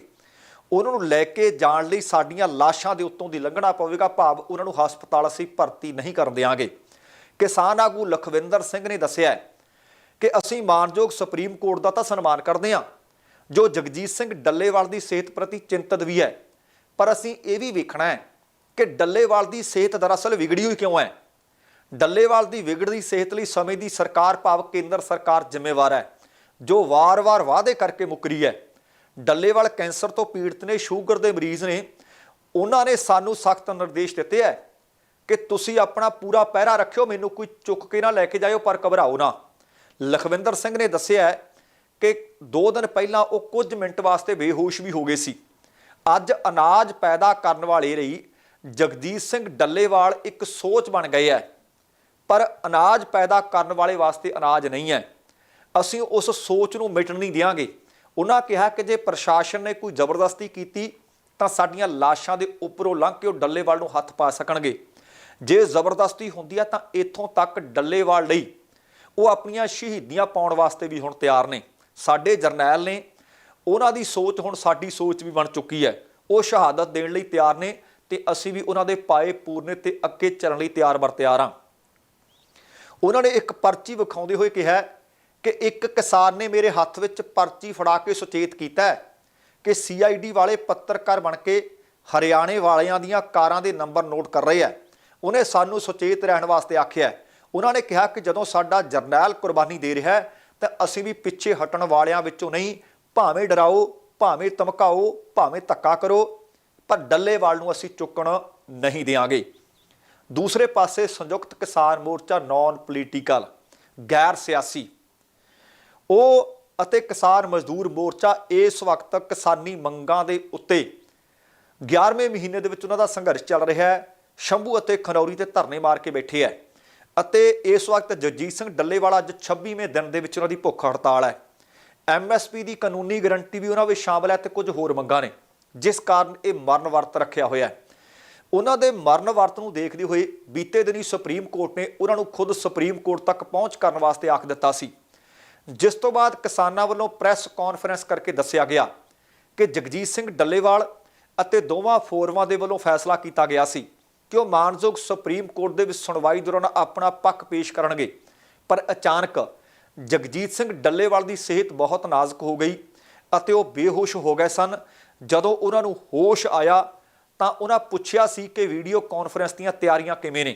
S1: ਉਹਨਾਂ ਨੂੰ ਲੈ ਕੇ ਜਾਣ ਲਈ ਸਾਡੀਆਂ ਲਾਸ਼ਾਂ ਦੇ ਉੱਤੋਂ ਦੀ ਲੰਘਣਾ ਪਵੇਗਾ। ਭਾਵ ਉਹਨਾਂ ਨੂੰ ਹਸਪਤਾਲ ਅਸੀਂ ਭਰਤੀ ਨਹੀਂ ਕਰਨ ਦਿਆਂਗੇ। ਕਿਸਾਨ ਆਗੂ ਲਖਵਿੰਦਰ ਸਿੰਘ ਨੇ ਦੱਸਿਆ ਕਿ ਅਸੀਂ ਮਾਨਯੋਗ ਸੁਪਰੀਮ ਕੋਰਟ ਦਾ ਤਾਂ ਸਨਮਾਨ ਕਰਦੇ ਹਾਂ, ਜੋ ਜਗਜੀਤ ਸਿੰਘ ਡੱਲੇਵਾਲ ਦੀ ਸਿਹਤ ਪ੍ਰਤੀ ਚਿੰਤਤ ਵੀ ਹੈ। ਪਰ ਅਸੀਂ ਇਹ ਵੀ ਵੇਖਣਾ ਹੈ ਕਿ ਡੱਲੇਵਾਲ ਦੀ ਸਿਹਤ ਦਰਅਸਲ ਵਿਗੜੀ ਹੋਈ ਕਿਉਂ ਹੈ? ਡੱਲੇਵਾਲ ਦੀ ਵਿਗੜਦੀ ਸਿਹਤ ਲਈ ਸਮੇਂ ਦੀ ਸਰਕਾਰ ਭਾਵ ਕੇਂਦਰ ਸਰਕਾਰ ਜ਼ਿੰਮੇਵਾਰ ਹੈ। ਜੋ ਵਾਰ-ਵਾਰ ਵਾਅਦੇ ਕਰਕੇ ਮੁੱਕਰੀ ਹੈ। ਡੱਲੇਵਾਲ ਕੈਂਸਰ ਤੋਂ ਪੀੜਤ ਨੇ ਸ਼ੂਗਰ ਦੇ ਮਰੀਜ਼ ਨੇ, ਉਹਨਾਂ ਨੇ ਸਾਨੂੰ ਸਖਤ ਨਿਰਦੇਸ਼ ਦਿੱਤੇ ਹੈ ਕਿ ਤੁਸੀਂ ਆਪਣਾ ਪੂਰਾ ਪਹਿਰਾ ਰੱਖਿਓ, ਮੈਨੂੰ ਕੋਈ ਚੁੱਕ ਕੇ ਨਾ ਲੈ ਕੇ ਜਾਇਓ, ਪਰ ਘਬਰਾਓ ਨਾ। ਲਖਵਿੰਦਰ ਸਿੰਘ ਨੇ ਦੱਸਿਆ ਕਿ 2 ਦਿਨ ਪਹਿਲਾਂ ਉਹ ਕੁਝ ਮਿੰਟ ਵਾਸਤੇ ਬੇਹੋਸ਼ ਵੀ ਹੋ ਗਏ ਸੀ। ਅੱਜ ਅਨਾਜ ਪੈਦਾ ਕਰਨ ਵਾਲੇ ਲਈ ਜਗਦੀਸ਼ ਸਿੰਘ ਡੱਲੇਵਾਲ ਇੱਕ ਸੋਚ ਬਣ ਗਏ ਹੈ। ਪਰ ਅਨਾਜ ਪੈਦਾ ਕਰਨ ਵਾਲੇ ਵਾਸਤੇ ਅਨਾਜ ਨਹੀਂ ਹੈ। ਅਸੀਂ ਉਸ ਸੋਚ ਨੂੰ ਮਿਟਣ ਨਹੀਂ ਦਿਆਂਗੇ। ਉਹਨਾਂ ਕਿਹਾ ਕਿ ਜੇ ਪ੍ਰਸ਼ਾਸਨ ਨੇ ਕੋਈ ਜ਼ਬਰਦਸਤੀ ਕੀਤੀ, ਤਾਂ ਸਾਡੀਆਂ ਲਾਸ਼ਾਂ ਦੇ ਉੱਪਰੋਂ ਲੰਘ ਕੇ ਉਹ ਡੱਲੇਵਾਲ ਨੂੰ ਹੱਥ ਪਾ ਸਕਣਗੇ। ਜੇ ਜ਼ਬਰਦਸਤੀ ਹੁੰਦੀ ਹੈ ਤਾਂ ਇੱਥੋਂ ਤੱਕ ਡੱਲੇਵਾਲ ਲਈ ਉਹ ਆਪਣੀਆਂ ਸ਼ਹੀਦੀਆਂ ਪਾਉਣ ਵਾਸਤੇ ਵੀ ਹੁਣ ਤਿਆਰ ਨੇ। ਸਾਡੇ ਜਰਨੈਲ ਨੇ ਉਹਨਾਂ ਦੀ ਸੋਚ ਹੁਣ ਸਾਡੀ ਸੋਚ ਵੀ ਬਣ ਚੁੱਕੀ ਹੈ। ਉਹ ਸ਼ਹਾਦਤ ਦੇਣ ਲਈ ਤਿਆਰ ਨੇ ਤੇ ਅਸੀਂ ਵੀ ਉਹਨਾਂ ਦੇ ਪਾਏ ਪੂਰਨੇ ਤੇ ਅੱਗੇ ਚੱਲਣ ਲਈ ਤਿਆਰ ਬਰ ਤਿਆਰ ਹਾਂ ਉਹਨਾਂ ਨੇ ਇੱਕ ਪਰਚੀ ਵਿਖਾਉਂਦੇ ਹੋਏ ਕਿਹਾ ਕਿ ਇੱਕ ਕਿਸਾਨ ਨੇ ਮੇਰੇ ਹੱਥ ਵਿੱਚ ਪਰਚੀ ਫੜਾ ਕੇ ਸੁਚੇਤ ਕੀਤਾ ਹੈ ਕਿ ਸੀਆਈਡੀ ਵਾਲੇ ਪੱਤਰਕਾਰ ਬਣ ਕੇ ਹਰਿਆਣੇ ਵਾਲਿਆਂ ਦੀਆਂ ਕਾਰਾਂ ਦੇ ਨੰਬਰ ਨੋਟ ਕਰ ਰਹੇ ਆ ਉਹਨੇ ਸਾਨੂੰ ਸੁਚੇਤ ਰਹਿਣ ਵਾਸਤੇ ਆਖਿਆ ਉਹਨਾਂ ਨੇ ਕਿਹਾ ਕਿ ਜਦੋਂ ਸਾਡਾ ਜਰਨੈਲ ਕੁਰਬਾਨੀ ਦੇ ਰਿਹਾ ਹੈ, ਤਾਂ ਅਸੀਂ ਵੀ ਪਿੱਛੇ ਹਟਣ ਵਾਲਿਆਂ ਵਿੱਚੋਂ ਨਹੀਂ, ਭਾਵੇਂ ਡਰਾਓ, ਭਾਵੇਂ ਧਮਕਾਓ, ਭਾਵੇਂ ਧੱਕਾ ਕਰੋ, ਪਰ ਡੱਲੇਵਾਲ ਨੂੰ ਅਸੀਂ ਚੁੱਕਣ ਨਹੀਂ ਦੇਵਾਂਗੇ ਦੂਸਰੇ ਪਾਸੇ ਸੰਯੁਕਤ ਕਿਸਾਨ ਮੋਰਚਾ ਨਾਨ ਪੋਲੀਟੀਕਲ ਗੈਰ ਸਿਆਸੀ ਉਹ ਅਤੇ ਕਿਸਾਨ ਮਜ਼ਦੂਰ ਮੋਰਚਾ ਇਸ ਵਕਤ ਕਿਸਾਨੀ ਮੰਗਾਂ ਦੇ ਉੱਤੇ 11ਵੇਂ ਮਹੀਨੇ ਦੇ ਵਿੱਚ ਉਹਨਾਂ ਦਾ ਸੰਘਰਸ਼ ਚੱਲ ਰਿਹਾ ਹੈ। ਸ਼ੰਭੂ ਅਤੇ ਖਨੌਰੀ ਤੇ ਧਰਨੇ ਮਾਰ ਕੇ ਬੈਠੇ ਹੈ ਅਤੇ ਇਸ ਵਕਤ ਜਗਜੀਤ ਸਿੰਘ ਡੱਲੇਵਾਲਾ ਅੱਜ 26ਵੇਂ ਦਿਨ ਦੇ ਵਿੱਚ ਉਹਨਾਂ ਦੀ ਭੁੱਖ ਹੜਤਾਲ ਹੈ। ਐਮਐਸਪੀ ਦੀ ਕਾਨੂੰਨੀ ਗਾਰੰਟੀ ਵੀ ਉਹਨਾਂ ਵਿੱਚ ਸ਼ਾਮਲ ਹੈ ਤੇ ਕੁਝ ਹੋਰ ਮੰਗਾਂ ਨੇ, ਜਿਸ ਕਾਰਨ ਇਹ ਮਰਨ ਵਰਤ ਰੱਖਿਆ ਹੋਇਆ ਹੈ। ਉਹਨਾਂ ਦੇ ਮਰਨ ਵਰਤ ਨੂੰ ਦੇਖਦੇ ਹੋਏ ਬੀਤੇ ਦਿਨੀ ਸੁਪਰੀਮ ਕੋਰਟ ਨੇ ਉਹਨਾਂ ਨੂੰ ਖੁਦ ਸੁਪਰੀਮ ਕੋਰਟ ਤੱਕ ਪਹੁੰਚ ਕਰਨ ਵਾਸਤੇ ਆਖ ਦਿੱਤਾ ਸੀ। ਜਿਸ ਤੋਂ ਬਾਅਦ ਕਿਸਾਨਾਂ ਵੱਲੋਂ ਪ੍ਰੈਸ ਕਾਨਫਰੰਸ ਕਰਕੇ ਦੱਸਿਆ ਗਿਆ ਕਿ ਜਗਜੀਤ ਸਿੰਘ ਡੱਲੇਵਾਲ ਅਤੇ ਦੋਵਾਂ ਫੋਰਮਾਂ ਦੇ ਵੱਲੋਂ ਫੈਸਲਾ ਕੀਤਾ ਗਿਆ ਸੀ ਕਿ ਉਹ ਮਾਨਯੋਗ ਸੁਪਰੀਮ ਕੋਰਟ ਦੇ ਵਿੱਚ ਸੁਣਵਾਈ ਦੌਰਾਨ ਆਪਣਾ ਪੱਖ ਪੇਸ਼ ਕਰਨਗੇ। ਪਰ ਅਚਾਨਕ ਜਗਜੀਤ ਸਿੰਘ ਡੱਲੇਵਾਲ ਦੀ ਸਿਹਤ ਬਹੁਤ ਨਾਜ਼ੁਕ ਹੋ ਗਈ ਅਤੇ ਉਹ ਬੇਹੋਸ਼ ਹੋ ਗਏ ਸਨ। ਜਦੋਂ ਉਹਨਾਂ ਨੂੰ ਹੋਸ਼ ਆਇਆ ਤਾਂ ਉਹਨਾਂ ਪੁੱਛਿਆ ਸੀ ਕਿ ਵੀਡੀਓ ਕਾਨਫਰੰਸ ਦੀਆਂ ਤਿਆਰੀਆਂ ਕਿਵੇਂ ਨੇ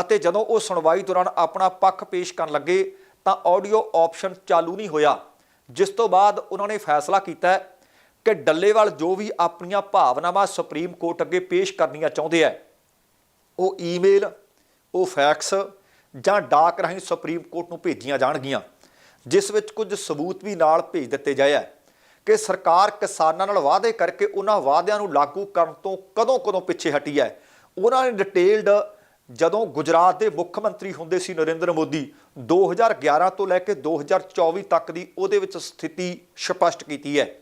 S1: ਅਤੇ ਜਦੋਂ ਉਹ ਸੁਣਵਾਈ ਦੌਰਾਨ ਆਪਣਾ ਪੱਖ ਪੇਸ਼ ਕਰਨ ਲੱਗੇ ਤਾਂ ਆਡੀਓ ਆਪਸ਼ਨ ਚਾਲੂ ਨਹੀਂ ਹੋਇਆ। ਜਿਸ ਤੋਂ ਬਾਅਦ ਉਹਨਾਂ ਨੇ ਫੈਸਲਾ ਕੀਤਾ ਕਿ ਡੱਲੇਵਾਲ ਜੋ ਵੀ ਆਪਣੀਆਂ ਭਾਵਨਾਵਾਂ ਸੁਪਰੀਮ ਕੋਰਟ ਅੱਗੇ ਪੇਸ਼ ਕਰਨੀਆਂ ਚਾਹੁੰਦੇ ਆ, ਉਹ ਈਮੇਲ, ਉਹ ਫੈਕਸ ਜਾਂ ਡਾਕ ਰਾਹੀਂ ਸੁਪਰੀਮ ਕੋਰਟ ਨੂੰ ਭੇਜੀਆਂ ਜਾਣਗੀਆਂ, ਜਿਸ ਵਿੱਚ ਕੁਝ ਸਬੂਤ ਵੀ ਨਾਲ ਭੇਜ ਦਿੱਤੇ ਜਾਏ ਹੈ ਕਿ ਸਰਕਾਰ ਕਿਸਾਨਾਂ ਨਾਲ ਵਾਅਦੇ ਕਰਕੇ ਉਹਨਾਂ ਵਾਅਦਿਆਂ ਨੂੰ ਲਾਗੂ ਕਰਨ ਤੋਂ ਕਦੋਂ-ਕਦੋਂ ਪਿੱਛੇ ਹਟੀ ਹੈ ਉਹਨਾਂ ਨੇ ਡਿਟੇਲਡ ਜਦੋਂ ਗੁਜਰਾਤ ਦੇ ਮੁੱਖ ਮੰਤਰੀ ਹੁੰਦੇ ਸੀ ਨਰਿੰਦਰ ਮੋਦੀ 2011 ਤੋਂ ਲੈ ਕੇ 2024 ਤੱਕ ਦੀ ਉਹਦੇ ਵਿੱਚ ਸਥਿਤੀ ਸਪਸ਼ਟ ਕੀਤੀ ਹੈ।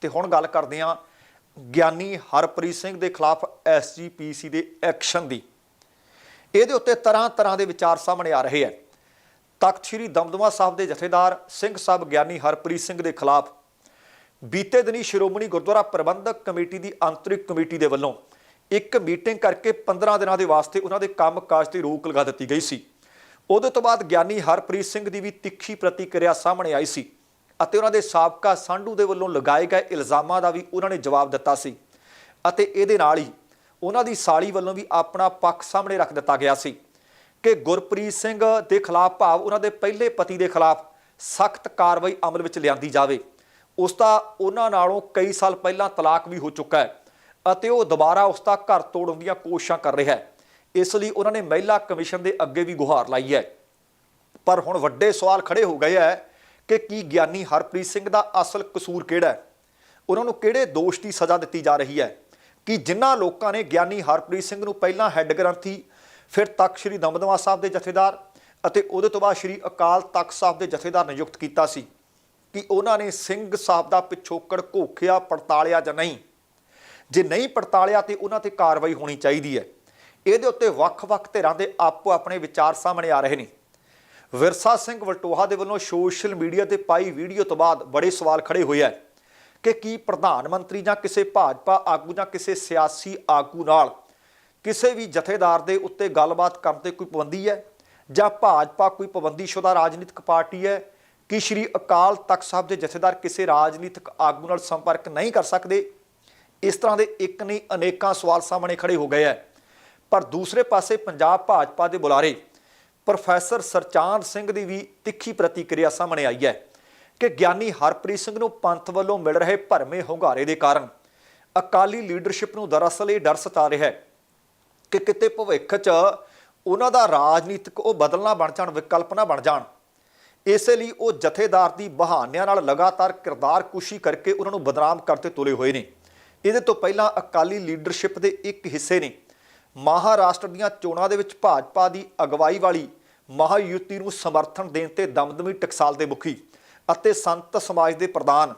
S1: ਤੇ ਹੁਣ ਗੱਲ ਕਰਦੇ ਹਾਂ ਗਿਆਨੀ ਹਰਪ੍ਰੀਤ ਸਿੰਘ ਦੇ ਖਿਲਾਫ ਐਸਜੀਪੀਸੀ ਦੇ ਐਕਸ਼ਨ ਦੀ। ਇਹਦੇ ਉੱਤੇ ਤਰ੍ਹਾਂ ਤਰ੍ਹਾਂ ਦੇ ਵਿਚਾਰ ਸਾਹਮਣੇ ਆ ਰਹੇ ਹੈ। ਤਖਤ ਸ੍ਰੀ ਦਮਦਮਾ ਸਾਹਿਬ ਦੇ ਜਥੇਦਾਰ ਸਿੰਘ ਸਾਹਿਬ ਗਿਆਨੀ ਹਰਪ੍ਰੀਤ ਸਿੰਘ ਦੇ ਖਿਲਾਫ ਬੀਤੇ ਦਿਨੀ ਸ਼੍ਰੋਮਣੀ ਗੁਰਦੁਆਰਾ ਪ੍ਰਬੰਧਕ ਕਮੇਟੀ ਦੀ ਆਂਤਰਿਕ ਕਮੇਟੀ ਦੇ ਵੱਲੋਂ ਇੱਕ ਮੀਟਿੰਗ ਕਰਕੇ 15 ਦਿਨਾਂ ਦੇ ਵਾਸਤੇ ਉਹਨਾਂ ਦੇ ਕੰਮਕਾਜ ਤੇ ਰੋਕ ਲਗਾ ਦਿੱਤੀ ਗਈ ਸੀ। ਉਹਦੇ ਤੋਂ ਬਾਅਦ ਗਿਆਨੀ ਹਰਪ੍ਰੀਤ ਸਿੰਘ ਦੀ ਵੀ ਤਿੱਖੀ ਪ੍ਰਤੀਕਿਰਿਆ ਸਾਹਮਣੇ ਆਈ ਸੀ ਅਤੇ ਉਹਨਾਂ ਦੇ ਸਾਬਕਾ ਸਾਂਢੂ ਦੇ ਵੱਲੋਂ ਲਗਾਏ ਗਏ ਇਲਜ਼ਾਮਾਂ ਦਾ ਵੀ ਉਹਨਾਂ ਨੇ ਜਵਾਬ ਦਿੱਤਾ ਸੀ ਅਤੇ ਇਹਦੇ ਨਾਲ ਹੀ ਉਹਨਾਂ ਦੀ ਸਾਲੀ ਵੱਲੋਂ ਵੀ ਆਪਣਾ ਪੱਖ ਸਾਹਮਣੇ ਰੱਖ ਦਿੱਤਾ ਗਿਆ ਸੀ ਕਿ ਗੁਰਪ੍ਰੀਤ ਸਿੰਘ ਦੇ ਖਿਲਾਫ ਭਾਵ ਉਹਨਾਂ ਦੇ ਪਹਿਲੇ ਪਤੀ ਦੇ ਖਿਲਾਫ ਸਖਤ ਕਾਰਵਾਈ ਅਮਲ ਵਿੱਚ ਲਿਆਂਦੀ ਜਾਵੇ। ਉਸ ਦਾ ਉਹਨਾਂ ਨਾਲੋਂ ਕਈ ਸਾਲ ਪਹਿਲਾਂ ਤਲਾਕ ਵੀ ਹੋ ਚੁੱਕਾ ਹੈ ਅਤੇ ਉਹ ਦੁਬਾਰਾ ਉਸ ਦਾ ਘਰ ਤੋੜਨ ਦੀਆਂ ਕੋਸ਼ਿਸ਼ਾਂ ਕਰ ਰਿਹਾ ਹੈ। ਇਸ ਲਈ ਉਹਨਾਂ ਨੇ ਮਹਿਲਾ ਕਮਿਸ਼ਨ ਦੇ ਅੱਗੇ ਵੀ ਗੁਹਾਰ ਲਾਈ ਹੈ। ਪਰ ਹੁਣ ਵੱਡੇ ਸਵਾਲ ਖੜੇ ਹੋ ਗਏ ਹੈ ਕਿ ਕੀ ਗਿਆਨੀ ਹਰਪ੍ਰੀਤ ਸਿੰਘ ਦਾ ਅਸਲ ਕਸੂਰ ਕਿਹੜਾ ਹੈ? ਉਹਨਾਂ ਨੂੰ ਕਿਹੜੇ ਦੋਸ਼ ਦੀ ਸਜ਼ਾ ਦਿੱਤੀ ਜਾ ਰਹੀ ਹੈ? ਕਿ ਜਿਨ੍ਹਾਂ ਲੋਕਾਂ ਨੇ ਗਿਆਨੀ ਹਰਪ੍ਰੀਤ ਸਿੰਘ ਨੂੰ ਪਹਿਲਾਂ ਹੈੱਡ ਗ੍ਰੰਥੀ ਫਿਰ ਤਖਤ ਸ੍ਰੀ ਦਮਦਮਾ ਸਾਹਿਬ ਦੇ ਜਥੇਦਾਰ ਅਤੇ ਉਹਦੇ ਤੋਂ ਬਾਅਦ ਸ੍ਰੀ ਅਕਾਲ ਤਖਤ ਸਾਹਿਬ ਦੇ ਜਥੇਦਾਰ ਨਿਯੁਕਤ ਕੀਤਾ ਸੀ? ਕਿ ਉਹਨਾਂ ਨੇ ਸਿੰਘ ਸਾਹਿਬ ਦਾ ਪਿਛੋਕੜ ਘੋਖਿਆ ਪੜਤਾਲਿਆ ਜਾਂ ਨਹੀਂ? ਜੇ ਨਹੀਂ ਪੜਤਾਲਿਆ ਤੇ ਉਹਨਾਂ ਤੇ ਕਾਰਵਾਈ ਹੋਣੀ ਚਾਹੀਦੀ ਹੈ। ਇਹਦੇ ਉੱਤੇ ਵੱਖ-ਵੱਖ ਧਿਰਾਂ ਦੇ ਆਪੋ ਆਪਣੇ ਵਿਚਾਰ ਸਾਹਮਣੇ ਆ ਰਹੇ ਨੇ। ਵਿਰਸਾ ਸਿੰਘ ਵਲਟੋਹਾ ਦੇ ਵੱਲੋਂ ਸੋਸ਼ਲ ਮੀਡੀਆ ਤੇ ਪਾਈ ਵੀਡੀਓ ਤੋਂ ਬਾਅਦ ਬੜੇ ਸਵਾਲ ਖੜੇ ਹੋਏ ਆ ਕਿ ਕੀ ਪ੍ਰਧਾਨ ਮੰਤਰੀ ਜਾਂ ਕਿਸੇ ਭਾਜਪਾ ਆਗੂ ਜਾਂ ਕਿਸੇ ਸਿਆਸੀ ਆਗੂ ਨਾਲ ਕਿਸੇ ਵੀ ਜਥੇਦਾਰ ਦੇ ਉੱਤੇ ਗੱਲਬਾਤ ਕਰਨ ਤੇ ਕੋਈ ਪਾਬੰਦੀ ਹੈ? ਜਾਂ ਭਾਜਪਾ ਕੋਈ ਪਾਬੰਦੀਸ਼ੁਦਾ ਰਾਜਨੀਤਿਕ ਪਾਰਟੀ ਹੈ ਕਿ ਸ਼੍ਰੀ ਅਕਾਲ ਤਖਤ ਸਾਹਿਬ ਦੇ ਜਥੇਦਾਰ ਕਿਸੇ ਰਾਜਨੀਤਿਕ ਆਗੂ ਨਾਲ ਸੰਪਰਕ ਨਹੀਂ ਕਰ ਸਕਦੇ? ਇਸ ਤਰ੍ਹਾਂ ਦੇ ਇੱਕ ਨਹੀਂ ਅਨੇਕਾਂ ਸਵਾਲ ਸਾਹਮਣੇ ਖੜੇ ਹੋ ਗਏ ਹੈ ਪਰ ਦੂਸਰੇ ਪਾਸੇ ਪੰਜਾਬ ਭਾਜਪਾ ਦੇ ਬੁਲਾਰੇ ਪ੍ਰੋਫੈਸਰ ਸਰਚਾਂਦ ਸਿੰਘ ਦੀ ਵੀ ਤਿੱਖੀ ਪ੍ਰਤੀਕਿਰਿਆ ਸਾਹਮਣੇ ਆਈ ਹੈ ਕਿ ਗਿਆਨੀ ਹਰਪ੍ਰੀਤ ਸਿੰਘ ਨੂੰ ਪੰਥ ਵੱਲੋਂ ਮਿਲ ਰਹੇ ਭਰਮੇ ਹੁੰਗਾਰੇ ਦੇ ਕਾਰਨ ਅਕਾਲੀ ਲੀਡਰਸ਼ਿਪ ਨੂੰ ਦਰਅਸਲ ਇਹ ਡਰ ਸਤਾ ਰਿਹਾ ਹੈ ਕਿ ਕਿਤੇ ਭਵਿੱਖ 'ਚ ਉਹਨਾਂ ਦਾ ਰਾਜਨੀਤਿਕ ਉਹ ਬਦਲਣਾ ਬਣ ਜਾਣ, ਵਿਕਲਪ ਨਾ ਬਣ ਜਾਣ। ਇਸੇ ਲਈ ਉਹ ਜਥੇਦਾਰ ਦੀ ਬਹਾਨਿਆਂ ਨਾਲ ਲਗਾਤਾਰ ਕਿਰਦਾਰ ਕੁਸ਼ੀ ਕਰਕੇ ਉਹਨਾਂ ਨੂੰ ਬਦਨਾਮ ਕਰਤੇ ਤੁਲੇ ਹੋਏ ਨੇ। ਇਹਦੇ ਤੋਂ ਪਹਿਲਾਂ ਅਕਾਲੀ ਲੀਡਰਸ਼ਿਪ ਦੇ ਇੱਕ ਹਿੱਸੇ ਨੇ। ਮਹਾਰਾਸ਼ਟਰ ਦੀਆਂ ਚੋਣਾਂ ਦੇ ਵਿੱਚ ਭਾਜਪਾ ਦੀ ਅਗਵਾਈ ਵਾਲੀ ਮਹਾਯੁਤੀ ਨੂੰ ਸਮਰਥਨ ਦੇਣ ਤੇ ਦਮਦਮੀ ਟਕਸਾਲ ਦੇ ਮੁਖੀ ਅਤੇ ਸੰਤ ਸਮਾਜ ਦੇ ਪ੍ਰਧਾਨ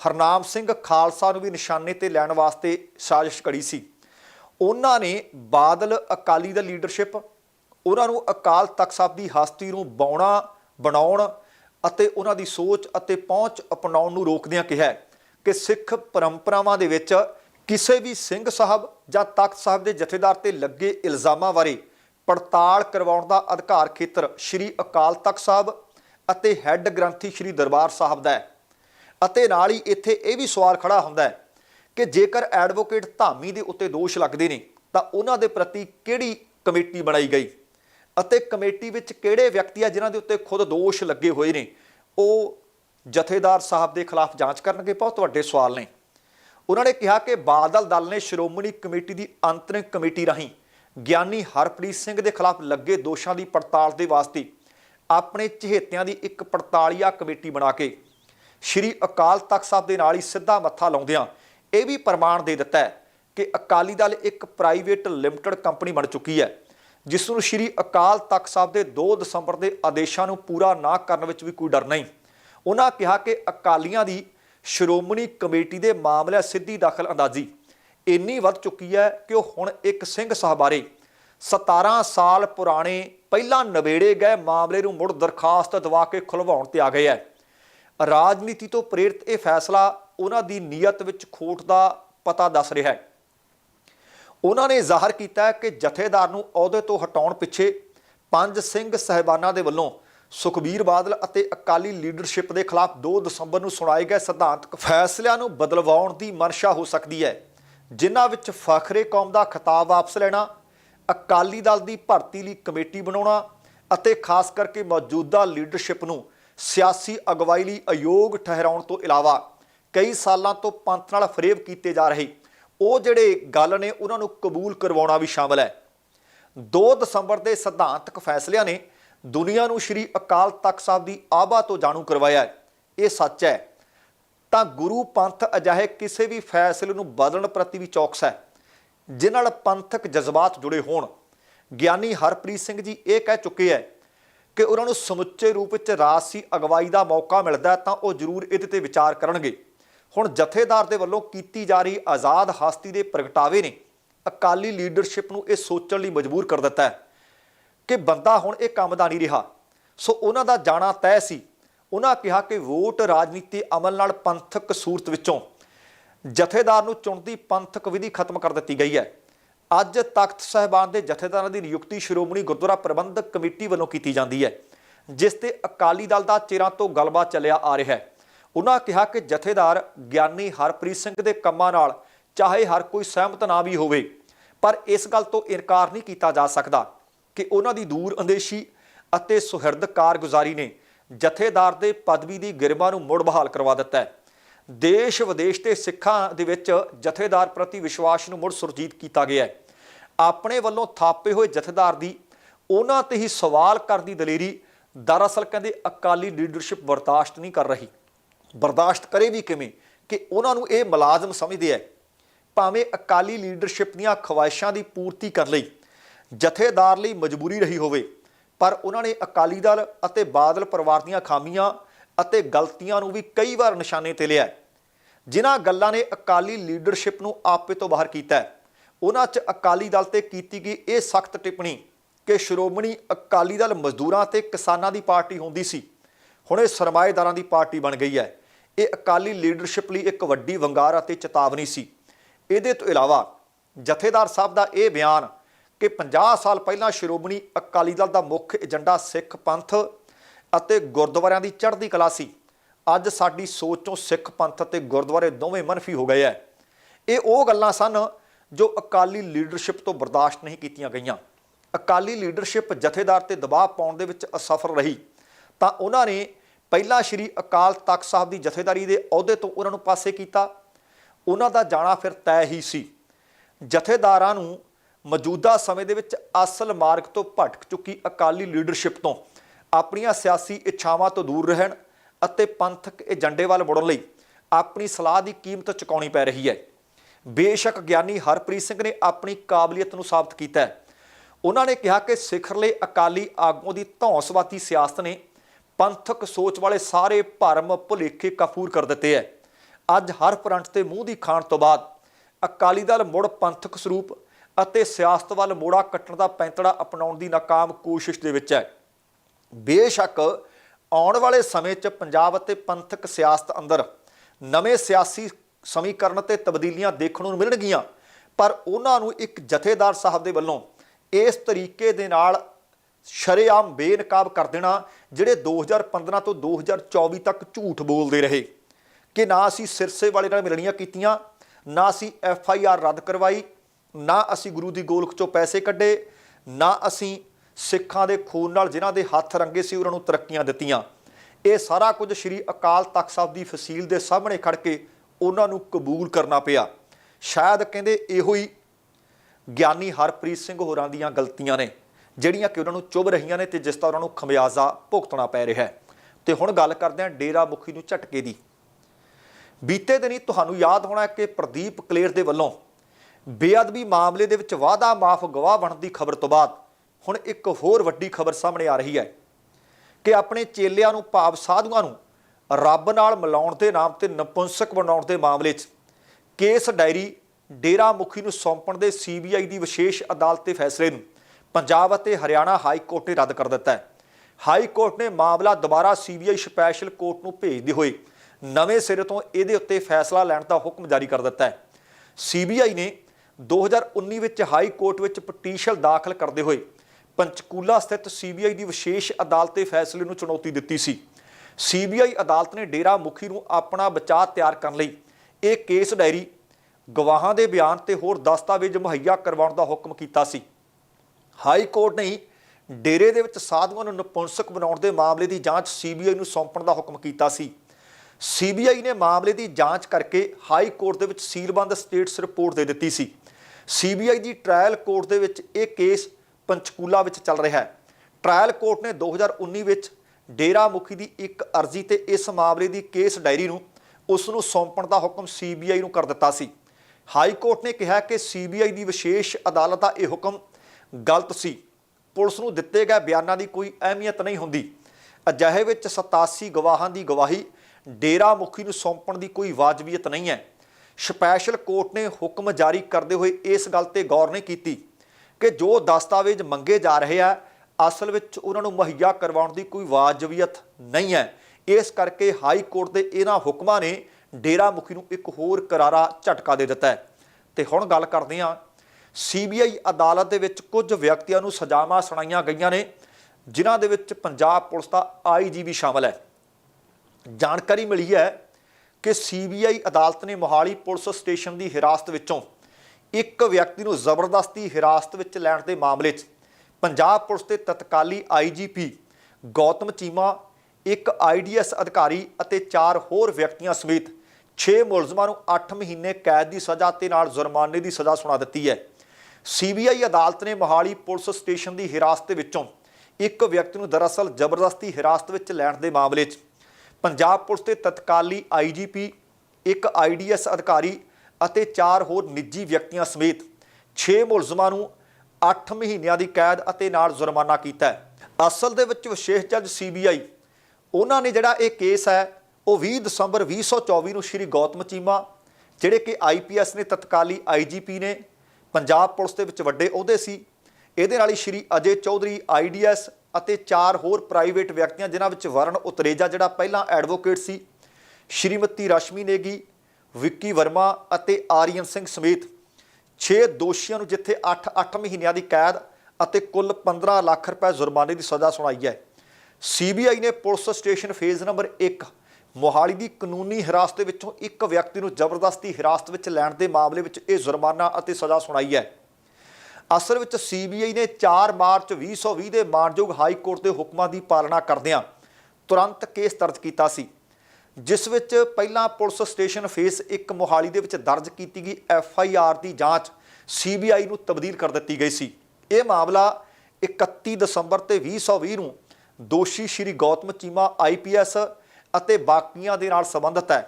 S1: ਹਰਨਾਮ ਸਿੰਘ ਖਾਲਸਾ ਨੂੰ ਵੀ ਨਿਸ਼ਾਨੇ ਤੇ ਲੈਣ ਵਾਸਤੇ ਸਾਜ਼ਿਸ਼ ਕੜੀ ਸੀ। ਉਹਨਾਂ ਨੇ ਬਾਦਲ, ਅਕਾਲੀ ਦਾ ਲੀਡਰਸ਼ਿਪ, ਉਹਨਾਂ ਨੂੰ ਅਕਾਲ ਤਖਤ ਸਾਹਿਬ ਦੀ ਹਸਤੀ ਨੂੰ ਬਾਉਣਾ ਬਣਾਉਣ ਅਤੇ ਉਹਨਾਂ ਦੀ ਸੋਚ ਅਤੇ ਪਹੁੰਚ ਅਪਣਾਉਣ ਨੂੰ ਰੋਕਦਿਆਂ ਕਿਹਾ ਕਿ ਸਿੱਖ ਪਰੰਪਰਾਵਾਂ ਦੇ ਵਿੱਚ ਕਿਸੇ ਵੀ ਸਿੰਘ ਸਾਹਿਬ ਜਾਂ ਤਖਤ ਸਾਹਿਬ ਦੇ ਜਥੇਦਾਰ ਤੇ ਲੱਗੇ ਇਲਜ਼ਾਮਾਂ ਬਾਰੇ ਪੜਤਾਲ ਕਰਵਾਉਣ ਦਾ ਅਧਿਕਾਰ ਖੇਤਰ ਸ੍ਰੀ ਅਕਾਲ ਤਖਤ ਸਾਹਿਬ ਅਤੇ ਹੈੱਡ ਗ੍ਰੰਥੀ ਸ੍ਰੀ ਦਰਬਾਰ ਸਾਹਿਬ ਦਾ ਹੈ। ਅਤੇ ਨਾਲ ਹੀ ਇੱਥੇ ਇਹ ਵੀ ਸਵਾਲ ਖੜਾ ਹੁੰਦਾ ਹੈ ਕਿ ਜੇਕਰ ਐਡਵੋਕੇਟ ਧਾਮੀ ਦੇ ਉੱਤੇ ਦੋਸ਼ ਲੱਗਦੇ ਨੇ, ਤਾਂ ਉਹਨਾਂ ਦੇ ਪ੍ਰਤੀ ਕਿਹੜੀ ਕਮੇਟੀ ਬਣਾਈ ਗਈ? ਅਤੇ ਕਮੇਟੀ ਵਿੱਚ ਕਿਹੜੇ ਵਿਅਕਤੀ ਆ ਜਿਨ੍ਹਾਂ ਦੇ ਉੱਤੇ ਖੁਦ ਦੋਸ਼ ਲੱਗੇ ਹੋਏ ਨੇ? ਉਹ ਜਥੇਦਾਰ ਸਾਹਿਬ ਦੇ ਖਿਲਾਫ ਜਾਂਚ ਕਰਨਗੇ। ਬਹੁਤ ਵੱਡੇ ਸਵਾਲ ਨੇ। ਉਹਨਾਂ ਨੇ ਕਿਹਾ ਕਿ ਬਾਦਲ ਦਲ ਨੇ ਸ਼੍ਰੋਮਣੀ ਕਮੇਟੀ ਦੀ ਅੰਤਰਿਮ ਕਮੇਟੀ ਰਾਹੀਂ ਗਿਆਨੀ ਹਰਪ੍ਰੀਤ ਸਿੰਘ ਦੇ ਖਿਲਾਫ ਲੱਗੇ ਦੋਸ਼ਾਂ ਦੀ ਪੜਤਾਲ ਦੇ ਵਾਸਤੇ ਆਪਣੇ ਚਹੇਤਿਆਂ ਦੀ ਇੱਕ ਪੜਤਾਲੀਆ ਕਮੇਟੀ ਬਣਾ ਕੇ ਸ਼੍ਰੀ ਅਕਾਲ ਤਖਤ ਸਾਹਿਬ ਦੇ ਨਾਲ ਹੀ ਸਿੱਧਾ ਮੱਥਾ ਲਾਉਂਦਿਆਂ ਇਹ ਵੀ ਪ੍ਰਮਾਣ ਦੇ ਦਿੱਤਾ ਹੈ ਕਿ ਅਕਾਲੀ ਦਲ ਇੱਕ ਪ੍ਰਾਈਵੇਟ ਲਿਮਟਿਡ ਕੰਪਨੀ ਬਣ ਚੁੱਕੀ ਹੈ, ਜਿਸ ਨੂੰ ਸ਼੍ਰੀ ਅਕਾਲ ਤਖਤ ਸਾਹਿਬ ਦੇ 2 ਦਸੰਬਰ ਦੇ ਆਦੇਸ਼ਾਂ ਨੂੰ ਪੂਰਾ ਨਾ ਕਰਨ ਵਿੱਚ ਵੀ ਕੋਈ ਡਰ ਨਹੀਂ। ਉਹਨਾਂ ਕਿਹਾ ਕਿ ਅਕਾਲੀਆਂ ਦੀ ਸ਼੍ਰੋਮਣੀ ਕਮੇਟੀ ਦੇ ਮਾਮਲੇ ਸਿੱਧੀ ਦਖਲ ਅੰਦਾਜ਼ੀ। ਇੰਨੀ ਵੱਧ ਚੁੱਕੀ ਹੈ ਕਿ ਉਹ ਹੁਣ ਇੱਕ ਸਿੰਘ ਸਾਹਿਬ ਬਾਰੇ 17 ਸਾਲ ਪੁਰਾਣੇ, ਪਹਿਲਾਂ ਨਵੇੜੇ ਗਏ ਮਾਮਲੇ ਨੂੰ ਮੁੜ ਦਰਖਾਸਤ ਦਵਾ ਕੇ ਖੁਲਵਾਉਣ ਤੇ ਆ ਗਏ ਹੈ। ਰਾਜਨੀਤੀ ਤੋਂ ਪ੍ਰੇਰਿਤ ਇਹ ਫੈਸਲਾ ਉਹਨਾਂ ਦੀ ਨੀਅਤ ਵਿੱਚ ਖੋਟ ਦਾ ਪਤਾ ਦੱਸ ਰਿਹਾ ਹੈ। ਉਹਨਾਂ ਨੇ ਜ਼ਾਹਰ ਕੀਤਾ ਕਿ ਜਥੇਦਾਰ ਨੂੰ ਅਹੁਦੇ ਤੋਂ ਹਟਾਉਣ ਪਿੱਛੇ ਪੰਜ ਸਿੰਘ ਸਹਿਬਾਨਾਂ ਦੇ ਵੱਲੋਂ ਸੁਖਬੀਰ ਬਾਦਲ ਅਤੇ ਅਕਾਲੀ ਲੀਡਰਸ਼ਿਪ ਦੇ ਖਿਲਾਫ 2 ਦਸੰਬਰ ਨੂੰ ਸੁਣਾਏ ਗਏ ਸਿਧਾਂਤਕ ਫੈਸਲਿਆਂ ਨੂੰ ਬਦਲਵਾਉਣ ਦੀ ਮਨਸ਼ਾ ਹੋ ਸਕਦੀ ਹੈ, ਜਿਨ੍ਹਾਂ ਵਿੱਚ ਫਖਰੇ ਕੌਮ ਦਾ ਖਿਤਾਬ ਵਾਪਸ ਲੈਣਾ, ਅਕਾਲੀ ਦਲ ਦੀ ਭਰਤੀ ਲਈ ਕਮੇਟੀ ਬਣਾਉਣਾ ਅਤੇ ਖਾਸ ਕਰਕੇ ਮੌਜੂਦਾ ਲੀਡਰਸ਼ਿਪ ਨੂੰ ਸਿਆਸੀ ਅਗਵਾਈ ਲਈ ਅਯੋਗ ਠਹਿਰਾਉਣ ਤੋਂ ਇਲਾਵਾ ਕਈ ਸਾਲਾਂ ਤੋਂ ਪੰਥ ਨਾਲ ਫਰੇਬ ਕੀਤੇ ਜਾ ਰਹੇ, ਉਹ ਜਿਹੜੇ ਗੱਲ ਨੇ ਉਹਨਾਂ ਨੂੰ ਕਬੂਲ ਕਰਵਾਉਣਾ ਵੀ ਸ਼ਾਮਲ ਹੈ। 2 ਦਸੰਬਰ ਦੇ ਸਿਧਾਂਤਕ ਫੈਸਲਿਆਂ ਨੇ ਦੁਨੀਆ ਨੂੰ ਸ਼੍ਰੀ ਅਕਾਲ ਤਖਤ ਸਾਹਿਬ ਦੀ ਆਬਾ ਤੋਂ ਜਾਣੂ ਕਰਵਾਇਆ ਹੈ। ਇਹ ਸੱਚ ਹੈ। ਤਾਂ ਗੁਰੂ ਪੰਥ ਅਜਿਹੇ ਕਿਸੇ ਵੀ ਫੈਸਲੇ ਨੂੰ ਬਦਲਣ ਪ੍ਰਤੀ ਵੀ ਚੌਕਸ ਹੈ ਜਿਨ੍ਹਾਂ ਨਾਲ ਪੰਥਕ ਜਜ਼ਬਾਤ ਜੁੜੇ ਹੋਣ। ਗਿਆਨੀ ਹਰਪ੍ਰੀਤ ਸਿੰਘ ਜੀ ਇਹ ਕਹਿ ਚੁੱਕੇ ਹੈ ਕਿ ਉਹਨਾਂ ਨੂੰ ਸਮੁੱਚੇ ਰੂਪ ਵਿੱਚ ਰਾਜਸੀ ਅਗਵਾਈ ਦਾ ਮੌਕਾ ਮਿਲਦਾ ਤਾਂ ਉਹ ਜ਼ਰੂਰ ਇਹਦੇ ਤੇ ਵਿਚਾਰ ਕਰਨਗੇ। ਹੁਣ ਜਥੇਦਾਰ ਦੇ ਵੱਲੋਂ ਕੀਤੀ ਜਾ ਰਹੀ ਆਜ਼ਾਦ ਹਸਤੀ ਦੇ ਪ੍ਰਗਟਾਵੇ ਨੇ ਅਕਾਲੀ ਲੀਡਰਸ਼ਿਪ ਨੂੰ ਇਹ ਸੋਚਣ ਲਈ ਮਜਬੂਰ ਕਰ ਦਿੱਤਾ ਹੈ। ਕਿ ਬੰਦਾ ਹੁਣ ਇਹ ਕੰਮ ਦਾ ਨਹੀਂ ਰਿਹਾ। ਸੋ ਉਹਨਾਂ ਦਾ ਜਾਣਾ ਤੈਅ ਸੀ। ਉਹਨਾਂ ਕਿਹਾ ਕਿ ਵੋਟ ਰਾਜਨੀਤੀ ਅਮਲ ਨਾਲ ਪੰਥਕ ਸੂਰਤ ਵਿੱਚੋਂ। ਜਥੇਦਾਰ ਨੂੰ ਚੁਣਦੀ ਪੰਥਕ ਵਿਧੀ ਖਤਮ ਕਰ ਦਿੱਤੀ ਗਈ ਹੈ। ਅੱਜ ਤਖਤ ਸਾਹਿਬਾਨ ਦੇ ਜਥੇਦਾਰਾਂ ਦੀ ਨਿਯੁਕਤੀ ਸ਼੍ਰੋਮਣੀ ਗੁਰਦੁਆਰਾ ਪ੍ਰਬੰਧਕ ਕਮੇਟੀ ਵੱਲੋਂ ਕੀਤੀ ਜਾਂਦੀ ਹੈ, ਜਿਸ ਤੇ ਅਕਾਲੀ ਦਲ ਦਾ ਚਿਰਾਂ ਤੋਂ ਗੱਲਬਾਤ ਚੱਲਿਆ ਆ ਰਿਹਾ ਹੈ। ਉਹਨਾਂ ਕਿਹਾ ਕਿ ਜਥੇਦਾਰ ਗਿਆਨੀ ਹਰਪ੍ਰੀਤ ਸਿੰਘ ਦੇ ਕੰਮਾਂ ਨਾਲ ਚਾਹੇ ਹਰ ਕੋਈ ਸਹਿਮਤ ਨਾ ਵੀ ਹੋਵੇ, ਪਰ ਇਸ ਗੱਲ ਤੋਂ ਇਨਕਾਰ ਨਹੀਂ ਕੀਤਾ ਜਾ ਸਕਦਾ। ਕਿ ਉਹਨਾਂ ਦੀ ਦੂਰ ਅੰਦੇਸ਼ੀ ਅਤੇ ਸੁਹਿਰਦ ਕਾਰਗੁਜ਼ਾਰੀ ਨੇ ਜਥੇਦਾਰ ਦੇ ਪਦਵੀ ਦੀ ਗਿਰਮਾ ਨੂੰ ਮੁੜ ਬਹਾਲ ਕਰਵਾ ਦਿੱਤਾ ਹੈ। ਦੇਸ਼ ਵਿਦੇਸ਼ ਤੇ ਸਿੱਖਾਂ ਦੇ ਵਿੱਚ ਜਥੇਦਾਰ ਪ੍ਰਤੀ ਵਿਸ਼ਵਾਸ ਨੂੰ ਮੁੜ ਸੁਰਜੀਤ ਕੀਤਾ ਗਿਆ ਹੈ। ਆਪਣੇ ਵੱਲੋਂ ਥਾਪੇ ਹੋਏ ਜਥੇਦਾਰ ਦੀ ਉਹਨਾਂ ਤੇ ਹੀ ਸਵਾਲ ਕਰਨ ਦੀ ਦਲੇਰੀ ਦਰਅਸਲ ਕਹਿੰਦੇ ਅਕਾਲੀ ਲੀਡਰਸ਼ਿਪ ਬਰਦਾਸ਼ਤ ਨਹੀਂ ਕਰ ਰਹੀ। ਬਰਦਾਸ਼ਤ ਕਰੇ ਵੀ ਕਿਵੇਂ ਕਿ ਉਹਨਾਂ ਨੂੰ ਇਹ ਮੁਲਾਜ਼ਮ ਸਮਝਦੇ ਹੈ। ਭਾਵੇਂ ਅਕਾਲੀ ਲੀਡਰਸ਼ਿਪ ਦੀਆਂ ਖਵਾਇਸ਼ਾਂ ਦੀ ਪੂਰਤੀ ਕਰਨ ਲਈ ਜਥੇਦਾਰ ਲਈ ਮਜਬੂਰੀ ਰਹੀ ਹੋਵੇ, ਪਰ ਉਹਨਾਂ ਨੇ ਅਕਾਲੀ ਦਲ ਅਤੇ ਬਾਦਲ ਪਰਿਵਾਰ ਦੀਆਂ ਖਾਮੀਆਂ ਅਤੇ ਗਲਤੀਆਂ ਨੂੰ ਵੀ ਕਈ ਵਾਰ ਨਿਸ਼ਾਨੇ ਤੇ ਲਿਆ ਜਿਨ੍ਹਾਂ ਗੱਲਾਂ ਨੇ ਅਕਾਲੀ ਲੀਡਰਸ਼ਿਪ ਨੂੰ ਆਪੇ ਤੋਂ ਬਾਹਰ ਕੀਤਾ ਉਹਨਾਂ 'ਚ ਅਕਾਲੀ ਦਲ ਤੇ ਕੀਤੀ ਗਈ ਇਹ ਸਖਤ ਟਿੱਪਣੀ ਕਿ ਸ਼੍ਰੋਮਣੀ ਅਕਾਲੀ ਦਲ ਮਜ਼ਦੂਰਾਂ ਤੇ ਕਿਸਾਨਾਂ ਦੀ ਪਾਰਟੀ ਹੁੰਦੀ ਸੀ। ਹੁਣ ਇਹ ਸਰਮਾਏਦਾਰਾਂ ਦੀ ਪਾਰਟੀ ਬਣ ਗਈ ਹੈ। ਇਹ ਅਕਾਲੀ ਲੀਡਰਸ਼ਿਪ ਲਈ ਇੱਕ ਵੱਡੀ ਵੰਗਾਰ ਅਤੇ ਚੇਤਾਵਨੀ ਸੀ। ਇਹਦੇ ਤੋਂ ਇਲਾਵਾ ਜਥੇਦਾਰ ਸਾਹਿਬ ਦਾ ਇਹ ਬਿਆਨ ਕਿ 50 ਸਾਲ ਪਹਿਲਾਂ ਸ਼੍ਰੋਮਣੀ ਅਕਾਲੀ ਦਲ ਦਾ ਮੁੱਖ ਏਜੰਡਾ ਸਿੱਖ ਪੰਥ ਅਤੇ ਗੁਰਦੁਆਰਿਆਂ ਦੀ ਚੜ੍ਹਦੀ ਕਲਾ ਸੀ। ਅੱਜ ਸਾਡੀ ਸੋਚ ਤੋਂ ਸਿੱਖ ਪੰਥ ਅਤੇ ਗੁਰਦੁਆਰੇ ਦੋਵੇਂ ਮਨਫੀ ਹੋ ਗਏ ਐ। ਇਹ ਉਹ ਗੱਲਾਂ ਸਨ ਜੋ ਅਕਾਲੀ ਲੀਡਰਸ਼ਿਪ ਤੋਂ ਬਰਦਾਸ਼ਤ ਨਹੀਂ ਕੀਤੀਆਂ ਗਈਆਂ। ਅਕਾਲੀ ਲੀਡਰਸ਼ਿਪ ਜਥੇਦਾਰ ਤੇ ਦਬਾਅ ਪਾਉਣ ਦੇ ਵਿੱਚ ਅਸਫਲ ਰਹੀ। ਤਾਂ ਉਹਨਾਂ ਨੇ ਪਹਿਲਾਂ ਸ਼੍ਰੀ ਅਕਾਲ ਤਖਤ ਸਾਹਿਬ ਦੀ ਜਥੇਦਾਰੀ ਦੇ ਅਹੁਦੇ ਤੋਂ ਉਹਨਾਂ ਨੂੰ ਪਾਸੇ ਕੀਤਾ। ਉਹਨਾਂ ਦਾ ਜਾਣਾ ਫਿਰ ਤੈਅ ਹੀ ਸੀ। ਜਥੇਦਾਰਾਂ ਨੂੰ ਮੌਜੂਦਾ ਸਮੇਂ ਦੇ ਵਿੱਚ ਅਸਲ ਮਾਰਗ ਤੋਂ ਭਟਕ ਚੁੱਕੀ ਅਕਾਲੀ ਲੀਡਰਸ਼ਿਪ ਤੋਂ ਆਪਣੀਆਂ ਸਿਆਸੀ ਇੱਛਾਵਾਂ ਤੋਂ ਦੂਰ ਰਹਿਣ ਅਤੇ ਪੰਥਕ ਏਜੰਡੇ ਵੱਲ ਮੁੜਨ ਲਈ ਆਪਣੀ ਸਲਾਹ ਦੀ ਕੀਮਤ ਚੁਕਾਉਣੀ ਪੈ ਰਹੀ ਹੈ। ਬੇਸ਼ੱਕ ਗਿਆਨੀ ਹਰਪ੍ਰੀਤ ਸਿੰਘ ਨੇ ਆਪਣੀ ਕਾਬਲੀਅਤ ਨੂੰ ਸਾਬਤ ਕੀਤਾ ਹੈ। ਉਹਨਾਂ ਨੇ ਕਿਹਾ ਕਿ ਸਿਖਰਲੇ ਅਕਾਲੀ ਆਗੂਆਂ ਦੀ ਧੌਂਸਵਾਤੀ ਸਿਆਸਤ ਨੇ ਪੰਥਕ ਸੋਚ ਵਾਲੇ ਸਾਰੇ ਭਰਮ ਭੁਲੇਖੇ ਕਫੂਰ ਕਰ ਦਿੱਤੇ ਹੈ। ਅੱਜ ਹਰ ਫਰੰਟ ਤੇ ਮੂੰਹ ਦੀ ਖਾਣ ਤੋਂ ਬਾਅਦ ਅਕਾਲੀ ਦਲ ਮੁੜ ਪੰਥਕ ਸਰੂਪ ਅਤੇ ਸਿਆਸਤ ਵੱਲ ਮੋੜਾ ਕੱਟਣ ਦਾ ਪੈਂਤੜਾ ਅਪਣਾਉਣ ਦੀ ਨਾਕਾਮ ਕੋਸ਼ਿਸ਼ ਦੇ ਵਿੱਚ ਹੈ। ਬੇਸ਼ੱਕ ਆਉਣ ਵਾਲੇ ਸਮੇਂ 'ਚ ਪੰਜਾਬ ਅਤੇ ਪੰਥਕ ਸਿਆਸਤ ਅੰਦਰ ਨਵੇਂ ਸਿਆਸੀ ਸਮੀਕਰਨ ਤੇ ਤਬਦੀਲੀਆਂ ਦੇਖਣ ਨੂੰ ਮਿਲਣਗੀਆਂ, ਪਰ ਉਹਨਾਂ ਨੂੰ ਇੱਕ ਜਥੇਦਾਰ ਸਾਹਿਬ ਦੇ ਵੱਲੋਂ ਇਸ ਤਰੀਕੇ ਦੇ ਨਾਲ ਸ਼ਰੇਆਮ ਬੇਨਕਾਬ ਕਰ ਦੇਣਾ, ਜਿਹੜੇ 2015 ਤੋਂ 2024 ਤੱਕ ਝੂਠ ਬੋਲਦੇ ਰਹੇ। ਕਿ ਨਾ ਅਸੀਂ ਸਿਰਸੇ ਵਾਲੇ ਨਾਲ ਮਿਲਣੀਆਂ ਕੀਤੀਆਂ, ਨਾ ਅਸੀਂ ਐਫ ਆਈ ਆਰ ਰੱਦ ਕਰਵਾਈ ਨਾ ਅਸੀਂ ਗੁਰੂ ਦੀ ਗੋਲਖ ਚੋਂ ਪੈਸੇ ਕੱਢੇ, ਨਾ ਅਸੀਂ ਸਿੱਖਾਂ ਦੇ ਖੂਨ ਨਾਲ ਜਿਨ੍ਹਾਂ ਦੇ ਹੱਥ ਰੰਗੇ ਸੀ ਉਹਨਾਂ ਨੂੰ ਤਰੱਕੀਆਂ ਦਿੱਤੀਆਂ। ਇਹ ਸਾਰਾ ਕੁਝ ਸ੍ਰੀ ਅਕਾਲ ਤਖਤ ਸਾਹਿਬ ਦੀ ਫਸੀਲ ਦੇ ਸਾਹਮਣੇ ਖੜ ਕੇ ਉਹਨਾਂ ਨੂੰ ਕਬੂਲ ਕਰਨਾ ਪਿਆ। ਸ਼ਾਇਦ ਕਹਿੰਦੇ ਇਹੋ ਹੀ ਗਿਆਨੀ ਹਰਪ੍ਰੀਤ ਸਿੰਘ ਹੋਰਾਂ ਦੀਆਂ ਗਲਤੀਆਂ ਨੇ, ਜਿਹੜੀਆਂ ਕਿ ਉਹਨਾਂ ਨੂੰ ਚੁੱਭ ਰਹੀਆਂ ਨੇ ਤੇ ਜਿਸ ਦਾ ਉਹਨਾਂ ਨੂੰ ਖਮਿਆਜ਼ਾ ਭੁਗਤਣਾ ਪੈ ਰਿਹਾ ਹੈ। ਤੇ ਹੁਣ ਗੱਲ ਕਰਦੇ ਹਾਂ ਡੇਰਾ ਮੁਖੀ ਨੂੰ ਝਟਕੇ ਦੀ। ਬੀਤੇ ਦਿਨੀ ਤੁਹਾਨੂੰ ਯਾਦ ਹੋਣਾ ਕਿ ਪ੍ਰਦੀਪ ਕਲੇਰ ਦੇ ਵੱਲੋਂ ਬੇਅਦਬੀ ਮਾਮਲੇ ਦੇ ਵਿੱਚ ਵਾਅਦਾ ਮਾਫ ਗਵਾਹ ਬਣਨ ਦੀ ਖਬਰ ਤੋਂ ਬਾਅਦ ਹੁਣ ਇੱਕ ਹੋਰ ਵੱਡੀ ਖਬਰ ਸਾਹਮਣੇ ਆ ਰਹੀ ਹੈ ਕਿ ਆਪਣੇ ਚੇਲਿਆਂ ਨੂੰ ਭਾਵ ਸਾਧੂਆਂ ਨੂੰ ਰੱਬ ਨਾਲ ਮਿਲਾਉਣ ਦੇ ਨਾਮ ਤੇ ਨਪੁੰਸਕ ਬਣਾਉਣ ਦੇ ਮਾਮਲੇ 'ਚ ਕੇਸ ਡਾਇਰੀ ਡੇਰਾ ਮੁਖੀ ਨੂੰ ਸੌਂਪਣ ਦੇ ਸੀਬੀਆਈ ਦੀ ਵਿਸ਼ੇਸ਼ ਅਦਾਲਤ ਦੇ ਫੈਸਲੇ ਨੂੰ ਪੰਜਾਬ ਅਤੇ ਹਰਿਆਣਾ ਹਾਈ ਕੋਰਟ ਨੇ ਰੱਦ ਕਰ ਦਿੱਤਾ ਹੈ। ਹਾਈ ਕੋਰਟ ਨੇ ਮਾਮਲਾ ਦੁਬਾਰਾ ਸੀਬੀਆਈ ਸਪੈਸ਼ਲ ਕੋਰਟ ਨੂੰ ਭੇਜਦੇ ਹੋਏ ਨਵੇਂ ਸਿਰੇ ਤੋਂ ਇਹਦੇ ਉੱਤੇ ਫੈਸਲਾ ਲੈਣ ਦਾ ਹੁਕਮ ਜਾਰੀ ਕਰ ਦਿੱਤਾ ਹੈ। ਸੀਬੀਆਈ ਨੇ 2019 ਵਿੱਚ ਹਾਈ ਕੋਰਟ ਵਿੱਚ ਪਟੀਸ਼ਨ ਦਾਖਲ ਕਰਦੇ ਹੋਏ ਪੰਚਕੂਲਾ ਸਥਿਤ ਸੀਬੀਆਈ ਦੀ ਵਿਸ਼ੇਸ਼ ਅਦਾਲਤ ਦੇ ਫੈਸਲੇ ਨੂੰ ਚੁਣੌਤੀ ਦਿੱਤੀ ਸੀ। ਸੀਬੀਆਈ ਅਦਾਲਤ ਨੇ ਡੇਰਾ ਮੁਖੀ ਨੂੰ ਆਪਣਾ ਬਚਾਅ ਤਿਆਰ ਕਰਨ ਲਈ ਇਹ ਕੇਸ ਡਾਇਰੀ ਗਵਾਹਾਂ ਦੇ ਬਿਆਨ ਤੇ ਹੋਰ ਦਸਤਾਵੇਜ਼ ਮੁਹੱਈਆ ਕਰਵਾਉਣ ਦਾ ਹੁਕਮ ਕੀਤਾ ਸੀ। ਹਾਈ ਕੋਰਟ ਨੇ ਡੇਰੇ ਦੇ ਵਿੱਚ ਸਾਧੂਆਂ ਨੂੰ ਨਪੁੰਸਕ ਬਣਾਉਣ ਦੇ ਮਾਮਲੇ ਦੀ ਜਾਂਚ ਸੀਬੀਆਈ ਨੂੰ ਸੌਂਪਣ ਦਾ ਹੁਕਮ ਕੀਤਾ ਸੀ। ਸੀਬੀਆਈ ਨੇ ਮਾਮਲੇ ਦੀ ਜਾਂਚ ਕਰਕੇ ਹਾਈ ਕੋਰਟ ਦੇ ਵਿੱਚ ਸੀਲਬੰਦ ਸਟੇਟਸ ਰਿਪੋਰਟ ਦੇ ਦਿੱਤੀ ਸੀ। ਸੀਬੀਆਈ ਦੀ ਟ੍ਰਾਇਲ ਕੋਰਟ ਦੇ ਵਿੱਚ ਇਹ ਕੇਸ ਪੰਚਕੂਲਾ ਵਿੱਚ ਚੱਲ ਰਿਹਾ ਹੈ। ਟ੍ਰਾਇਲ ਕੋਰਟ ਨੇ 2019 ਵਿੱਚ ਡੇਰਾ ਮੁਖੀ ਦੀ ਇੱਕ ਅਰਜ਼ੀ ਤੇ ਇਸ ਮਾਮਲੇ ਦੀ ਕੇਸ ਡਾਇਰੀ ਨੂੰ ਉਸ ਨੂੰ ਸੌਂਪਣ ਦਾ ਹੁਕਮ ਸੀਬੀਆਈ ਨੂੰ ਕਰ ਦਿੱਤਾ ਸੀ। ਹਾਈ ਕੋਰਟ ਨੇ ਕਿਹਾ ਕਿ ਸੀਬੀਆਈ ਦੀ ਵਿਸ਼ੇਸ਼ ਅਦਾਲਤ ਦਾ ਇਹ ਹੁਕਮ ਗਲਤ ਸੀ। ਪੁਲਿਸ ਨੂੰ ਦਿੱਤੇ ਗਏ ਬਿਆਨਾਂ ਦੀ ਕੋਈ ਅਹਿਮੀਅਤ ਨਹੀਂ ਹੁੰਦੀ। ਅਜਿਹੇ ਵਿੱਚ 87 ਗਵਾਹਾਂ ਦੀ ਗਵਾਹੀ ਡੇਰਾ ਮੁਖੀ ਨੂੰ ਸੌਂਪਣ ਦੀ ਕੋਈ ਵਾਜਬੀਅਤ ਨਹੀਂ ਹੈ। ਸਪੈਸ਼ਲ ਕੋਰਟ ਨੇ ਹੁਕਮ ਜਾਰੀ ਕਰਦੇ ਹੋਏ ਇਸ ਗੱਲ ਤੇ ਗੌਰ ਨਹੀਂ ਕੀਤੀ ਕਿ ਜੋ ਦਸਤਾਵੇਜ਼ ਮੰਗੇ ਜਾ ਰਹੇ ਆ, ਅਸਲ ਵਿੱਚ ਉਹਨਾਂ ਨੂੰ ਮੁਹੱਈਆ ਕਰਵਾਉਣ ਦੀ ਕੋਈ ਵਾਜਬੀਅਤ ਨਹੀਂ ਹੈ। ਇਸ ਕਰਕੇ ਹਾਈ ਕੋਰਟ ਦੇ ਇਹਨਾਂ ਹੁਕਮਾਂ ਨੇ ਡੇਰਾ ਮੁਖੀ ਨੂੰ ਇੱਕ ਹੋਰ ਕਰਾਰਾ ਝਟਕਾ ਦੇ ਦਿੱਤਾ ਹੈ। ਤੇ ਹੁਣ ਗੱਲ ਕਰਦੇ ਹਾਂ, ਸੀਬੀਆਈ ਅਦਾਲਤ ਦੇ ਵਿੱਚ ਕੁਝ ਵਿਅਕਤੀਆਂ ਨੂੰ ਸਜ਼ਾਵਾਂ ਸੁਣਾਈਆਂ ਗਈਆਂ ਨੇ, ਜਿਨ੍ਹਾਂ ਦੇ ਵਿੱਚ ਪੰਜਾਬ ਪੁਲਿਸ ਦਾ ਆਈਜੀ ਵੀ ਸ਼ਾਮਲ ਹੈ। ਜਾਣਕਾਰੀ ਮਿਲੀ ਹੈ ਕਿ ਸੀਬੀਆਈ ਅਦਾਲਤ ਨੇ ਮੋਹਾਲੀ ਪੁਲਿਸ ਸਟੇਸ਼ਨ ਦੀ ਹਿਰਾਸਤ ਵਿੱਚੋਂ ਇੱਕ ਵਿਅਕਤੀ ਨੂੰ ਜ਼ਬਰਦਸਤੀ ਹਿਰਾਸਤ ਵਿੱਚ ਲੈਣ ਦੇ ਮਾਮਲੇ 'ਚ ਪੰਜਾਬ ਪੁਲਿਸ ਦੇ ਤਤਕਾਲੀ ਆਈਜੀਪੀ ਗੌਤਮ ਚੀਮਾ, ਇੱਕ ਆਈਡੀਐਸ ਅਧਿਕਾਰੀ ਅਤੇ ਚਾਰ ਹੋਰ ਵਿਅਕਤੀਆਂ ਸਮੇਤ 6 ਮੁਲਜ਼ਮਾਂ ਨੂੰ 8 ਮਹੀਨੇ ਕੈਦ ਦੀ ਸਜ਼ਾ ਤੇ ਨਾਲ ਜੁਰਮਾਨੇ ਦੀ ਸਜ਼ਾ ਸੁਣਾ ਦਿੱਤੀ ਹੈ। ਸੀਬੀਆਈ ਅਦਾਲਤ ਨੇ ਮੋਹਾਲੀ ਪੁਲਿਸ ਸਟੇਸ਼ਨ ਦੀ ਹਿਰਾਸਤ ਵਿੱਚੋਂ ਇੱਕ ਵਿਅਕਤੀ ਨੂੰ ਦਰਅਸਲ ਜ਼ਬਰਦਸਤੀ ਹਿਰਾਸਤ ਵਿੱਚ ਲੈਣ ਦੇ ਮਾਮਲੇ 'ਚ ਪੰਜਾਬ ਪੁਲਿਸ ਦੇ ਤਤਕਾਲੀ ਆਈਜੀਪੀ ਇੱਕ ਆਈਡੀਐਸ ਅਧਿਕਾਰੀ ਅਤੇ ਚਾਰ ਹੋਰ ਨਿੱਜੀ ਵਿਅਕਤੀਆਂ ਸਮੇਤ 6 ਮੁਲਜ਼ਮਾਂ ਨੂੰ 8 ਮਹੀਨਿਆਂ ਦੀ ਕੈਦ ਅਤੇ ਨਾਲ ਜੁਰਮਾਨਾ ਕੀਤਾ ਹੈ। ਅਸਲ ਦੇ ਵਿੱਚ ਵਿਸ਼ੇਸ਼ ਜੱਜ ਸੀਬੀਆਈ ਉਹਨਾਂ ਨੇ ਜਿਹੜਾ ਇਹ ਕੇਸ ਹੈ, ਉਹ 20 ਦਸੰਬਰ 2024 ਨੂੰ ਸ਼੍ਰੀ ਗੌਤਮ ਚੀਮਾ, ਜਿਹੜੇ ਕਿ ਆਈਪੀਐਸ ਨੇ ਤਤਕਾਲੀ ਆਈਜੀਪੀ ਨੇ, ਪੰਜਾਬ ਪੁਲਿਸ ਦੇ ਵਿੱਚ ਵੱਡੇ ਅਹੁਦੇ ਸੀ। ਇਹਦੇ ਨਾਲ ਹੀ ਸ਼੍ਰੀ ਅਜੇ ਚੌਧਰੀ ਆਈਡੀਐਸ ਅਤੇ ਚਾਰ ਹੋਰ ਪ੍ਰਾਈਵੇਟ ਵਿਅਕਤੀਆਂ, ਜਿਨ੍ਹਾਂ ਵਿੱਚ ਵਰਨ ਉਤਰੇਜਾ, ਜਿਹੜਾ ਪਹਿਲਾਂ ਐਡਵੋਕੇਟ ਸੀ, ਸ਼੍ਰੀਮਤੀ ਰਸ਼ਮੀ ਨੇਗੀ, ਵਿੱਕੀ ਵਰਮਾ ਅਤੇ ਆਰੀਅਨ ਸਿੰਘ ਸਮੇਤ 6 ਦੋਸ਼ੀਆਂ ਨੂੰ ਜਿੱਥੇ 8-8 ਮਹੀਨਿਆਂ ਦੀ ਕੈਦ ਅਤੇ ਕੁੱਲ 15 ਲੱਖ ਰੁਪਏ ਜੁਰਮਾਨੇ ਦੀ ਸਜ਼ਾ ਸੁਣਾਈ ਹੈ। ਸੀਬੀਆਈ ਨੇ police station phase number 1 Mohali ਦੀ ਕਾਨੂੰਨੀ ਹਿਰਾਸਤ ਦੇ ਵਿੱਚੋਂ ਇੱਕ ਵਿਅਕਤੀ ਨੂੰ ਜ਼ਬਰਦਸਤੀ ਹਿਰਾਸਤ ਵਿੱਚ ਲੈਣ ਦੇ ਮਾਮਲੇ ਵਿੱਚ ਇਹ ਜੁਰਮਾਨਾ ਅਤੇ ਸਜ਼ਾ ਸੁਣਾਈ ਹੈ। ਅਸਲ ਵਿੱਚ ਸੀਬੀਆਈ ਨੇ 4 ਮਾਰਚ 2020 ਦੇ ਮਾਨਯੋਗ ਹਾਈ ਕੋਰਟ ਦੇ ਹੁਕਮਾਂ ਦੀ ਪਾਲਣਾ ਕਰਦਿਆਂ ਤੁਰੰਤ ਕੇਸ ਦਰਜ ਕੀਤਾ ਸੀ, ਜਿਸ ਵਿੱਚ ਪਹਿਲਾਂ ਪੁਲਿਸ ਸਟੇਸ਼ਨ ਫੇਸ 1 ਮੋਹਾਲੀ ਦੇ ਵਿੱਚ ਦਰਜ ਕੀਤੀ ਗਈ ਐਫ ਆਈ ਆਰ ਦੀ ਜਾਂਚ ਸੀਬੀਆਈ ਨੂੰ ਤਬਦੀਲ ਕਰ ਦਿੱਤੀ ਗਈ ਸੀ। ਇਹ ਮਾਮਲਾ 31 ਦਸੰਬਰ ਤੇ 2020 ਨੂੰ ਦੋਸ਼ੀ ਸ਼੍ਰੀ ਗੌਤਮ ਚੀਮਾ ਆਈਪੀਐਸ ਅਤੇ ਬਾਕੀਆਂ ਦੇ ਨਾਲ ਸੰਬੰਧਿਤ ਹੈ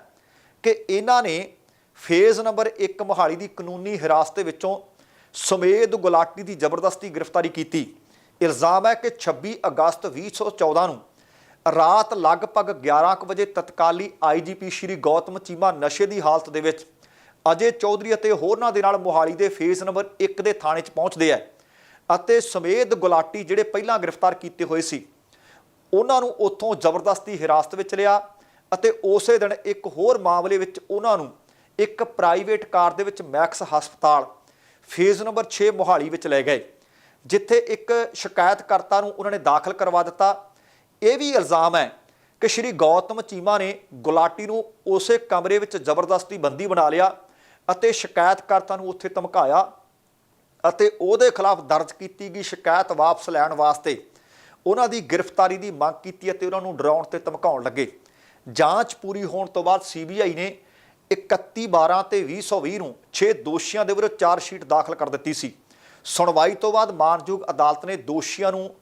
S1: ਕਿ ਇਹਨਾਂ ਨੇ ਫੇਜ਼ ਨੰਬਰ 1 ਮੋਹਾਲੀ ਦੀ ਕਾਨੂੰਨੀ ਹਿਰਾਸਤ ਵਿੱਚੋਂ ਸੁਮੇਧ ਗੁਲਾਟੀ ਦੀ ਜ਼ਬਰਦਸਤੀ ਗ੍ਰਿਫਤਾਰੀ ਕੀਤੀ। ਇਲਜ਼ਾਮ ਹੈ ਕਿ 26 ਅਗਸਤ 2014 ਨੂੰ ਰਾਤ ਲਗਭਗ 11 ਕੁ ਵਜੇ ਤਤਕਾਲੀ ਆਈਜੀਪੀ ਸ਼੍ਰੀ ਗੌਤਮ ਚੀਮਾ ਨਸ਼ੇ ਦੀ ਹਾਲਤ ਦੇ ਵਿੱਚ ਅਜੇ ਚੌਧਰੀ ਅਤੇ ਹੋਰਨਾਂ ਦੇ ਨਾਲ ਮੋਹਾਲੀ ਦੇ ਫੇਜ਼ ਨੰਬਰ 1 ਦੇ ਥਾਣੇ 'ਚ ਪਹੁੰਚਦੇ ਆ ਅਤੇ ਸਮੇਧ ਗੁਲਾਟੀ ਜਿਹੜੇ ਪਹਿਲਾਂ ਗ੍ਰਿਫਤਾਰ ਕੀਤੇ ਹੋਏ ਸੀ, ਉਹਨਾਂ ਨੂੰ ਉੱਥੋਂ ਜ਼ਬਰਦਸਤੀ ਹਿਰਾਸਤ ਵਿੱਚ ਲਿਆ ਅਤੇ ਉਸੇ ਦਿਨ ਇੱਕ ਹੋਰ ਮਾਮਲੇ ਵਿੱਚ ਉਹਨਾਂ ਨੂੰ ਇੱਕ ਪ੍ਰਾਈਵੇਟ ਕਾਰ ਦੇ ਵਿੱਚ ਮੈਕਸ ਹਸਪਤਾਲ ਫੇਜ਼ ਨੰਬਰ 6 ਮੋਹਾਲੀ ਵਿੱਚ ਲੈ ਗਏ, ਜਿੱਥੇ ਇੱਕ ਸ਼ਿਕਾਇਤਕਰਤਾ ਨੂੰ ਉਹਨਾਂ ਨੇ ਦਾਖਲ ਕਰਵਾ ਦਿੱਤਾ। ਇਹ ਵੀ ਇਲਜ਼ਾਮ ਹੈ ਕਿ ਸ਼੍ਰੀ ਗੌਤਮ ਚੀਮਾ ਨੇ ਗੁਲਾਟੀ ਨੂੰ ਉਸੇ ਕਮਰੇ ਵਿੱਚ ਜ਼ਬਰਦਸਤੀ ਬੰਦੀ ਬਣਾ ਲਿਆ ਅਤੇ ਸ਼ਿਕਾਇਤਕਰਤਾ ਨੂੰ ਉੱਥੇ ਧਮਕਾਇਆ ਅਤੇ ਉਹਦੇ ਖਿਲਾਫ ਦਰਜ ਕੀਤੀ ਗਈ ਸ਼ਿਕਾਇਤ ਵਾਪਸ ਲੈਣ ਵਾਸਤੇ ਉਹਨਾਂ ਦੀ ਗ੍ਰਿਫਤਾਰੀ ਦੀ ਮੰਗ ਕੀਤੀ ਅਤੇ ਉਹਨਾਂ ਨੂੰ ਡਰਾਉਣ ਤੇ ਧਮਕਾਉਣ ਲੱਗੇ। ਜਾਂਚ ਪੂਰੀ ਹੋਣ ਤੋਂ ਬਾਅਦ ਸੀਬੀਆਈ ਨੇ 31 12 ਤੇ 2020 ਨੂੰ 6 ਦੋਸ਼ੀਆਂ ਦੇ ਵਿਰੁੱਧ ਚਾਰਜ ਸ਼ੀਟ ਦਾਖਲ ਕਰ ਦਿੱਤੀ ਸੀ। ਸੁਣਵਾਈ ਤੋਂ ਬਾਅਦ ਮਾਨਯੋਗ ਅਦਾਲਤ ਨੇ ਦੋਸ਼ੀਆਂ ਨੂੰ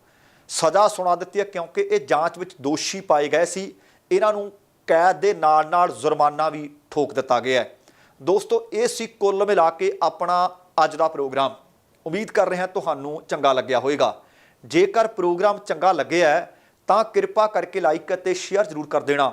S1: ਸਜ਼ਾ ਸੁਣਾ ਦਿੱਤੀ ਹੈ ਕਿਉਂਕਿ ਇਹ ਜਾਂਚ ਵਿੱਚ ਦੋਸ਼ੀ ਪਾਏ ਗਏ ਸੀ। ਇਹਨਾਂ ਨੂੰ ਕੈਦ ਦੇ ਨਾਲ-ਨਾਲ ਜੁਰਮਾਨਾ ਵੀ ਠੋਕ ਦਿੱਤਾ ਗਿਆ ਹੈ। ਦੋਸਤੋ, ਇਹ ਸੀ ਕੁੱਲ ਮਿਲਾ ਕੇ ਆਪਣਾ ਅੱਜ ਦਾ ਪ੍ਰੋਗਰਾਮ। ਉਮੀਦ ਕਰ ਰਹੇ ਹਾਂ ਤੁਹਾਨੂੰ ਚੰਗਾ ਲੱਗਿਆ ਹੋਵੇਗਾ। ਜੇਕਰ ਪ੍ਰੋਗਰਾਮ ਚੰਗਾ ਲੱਗਿਆ ਤਾਂ ਕਿਰਪਾ ਕਰਕੇ ਲਾਈਕ ਅਤੇ ਸ਼ੇਅਰ ਜ਼ਰੂਰ ਕਰ ਦੇਣਾ।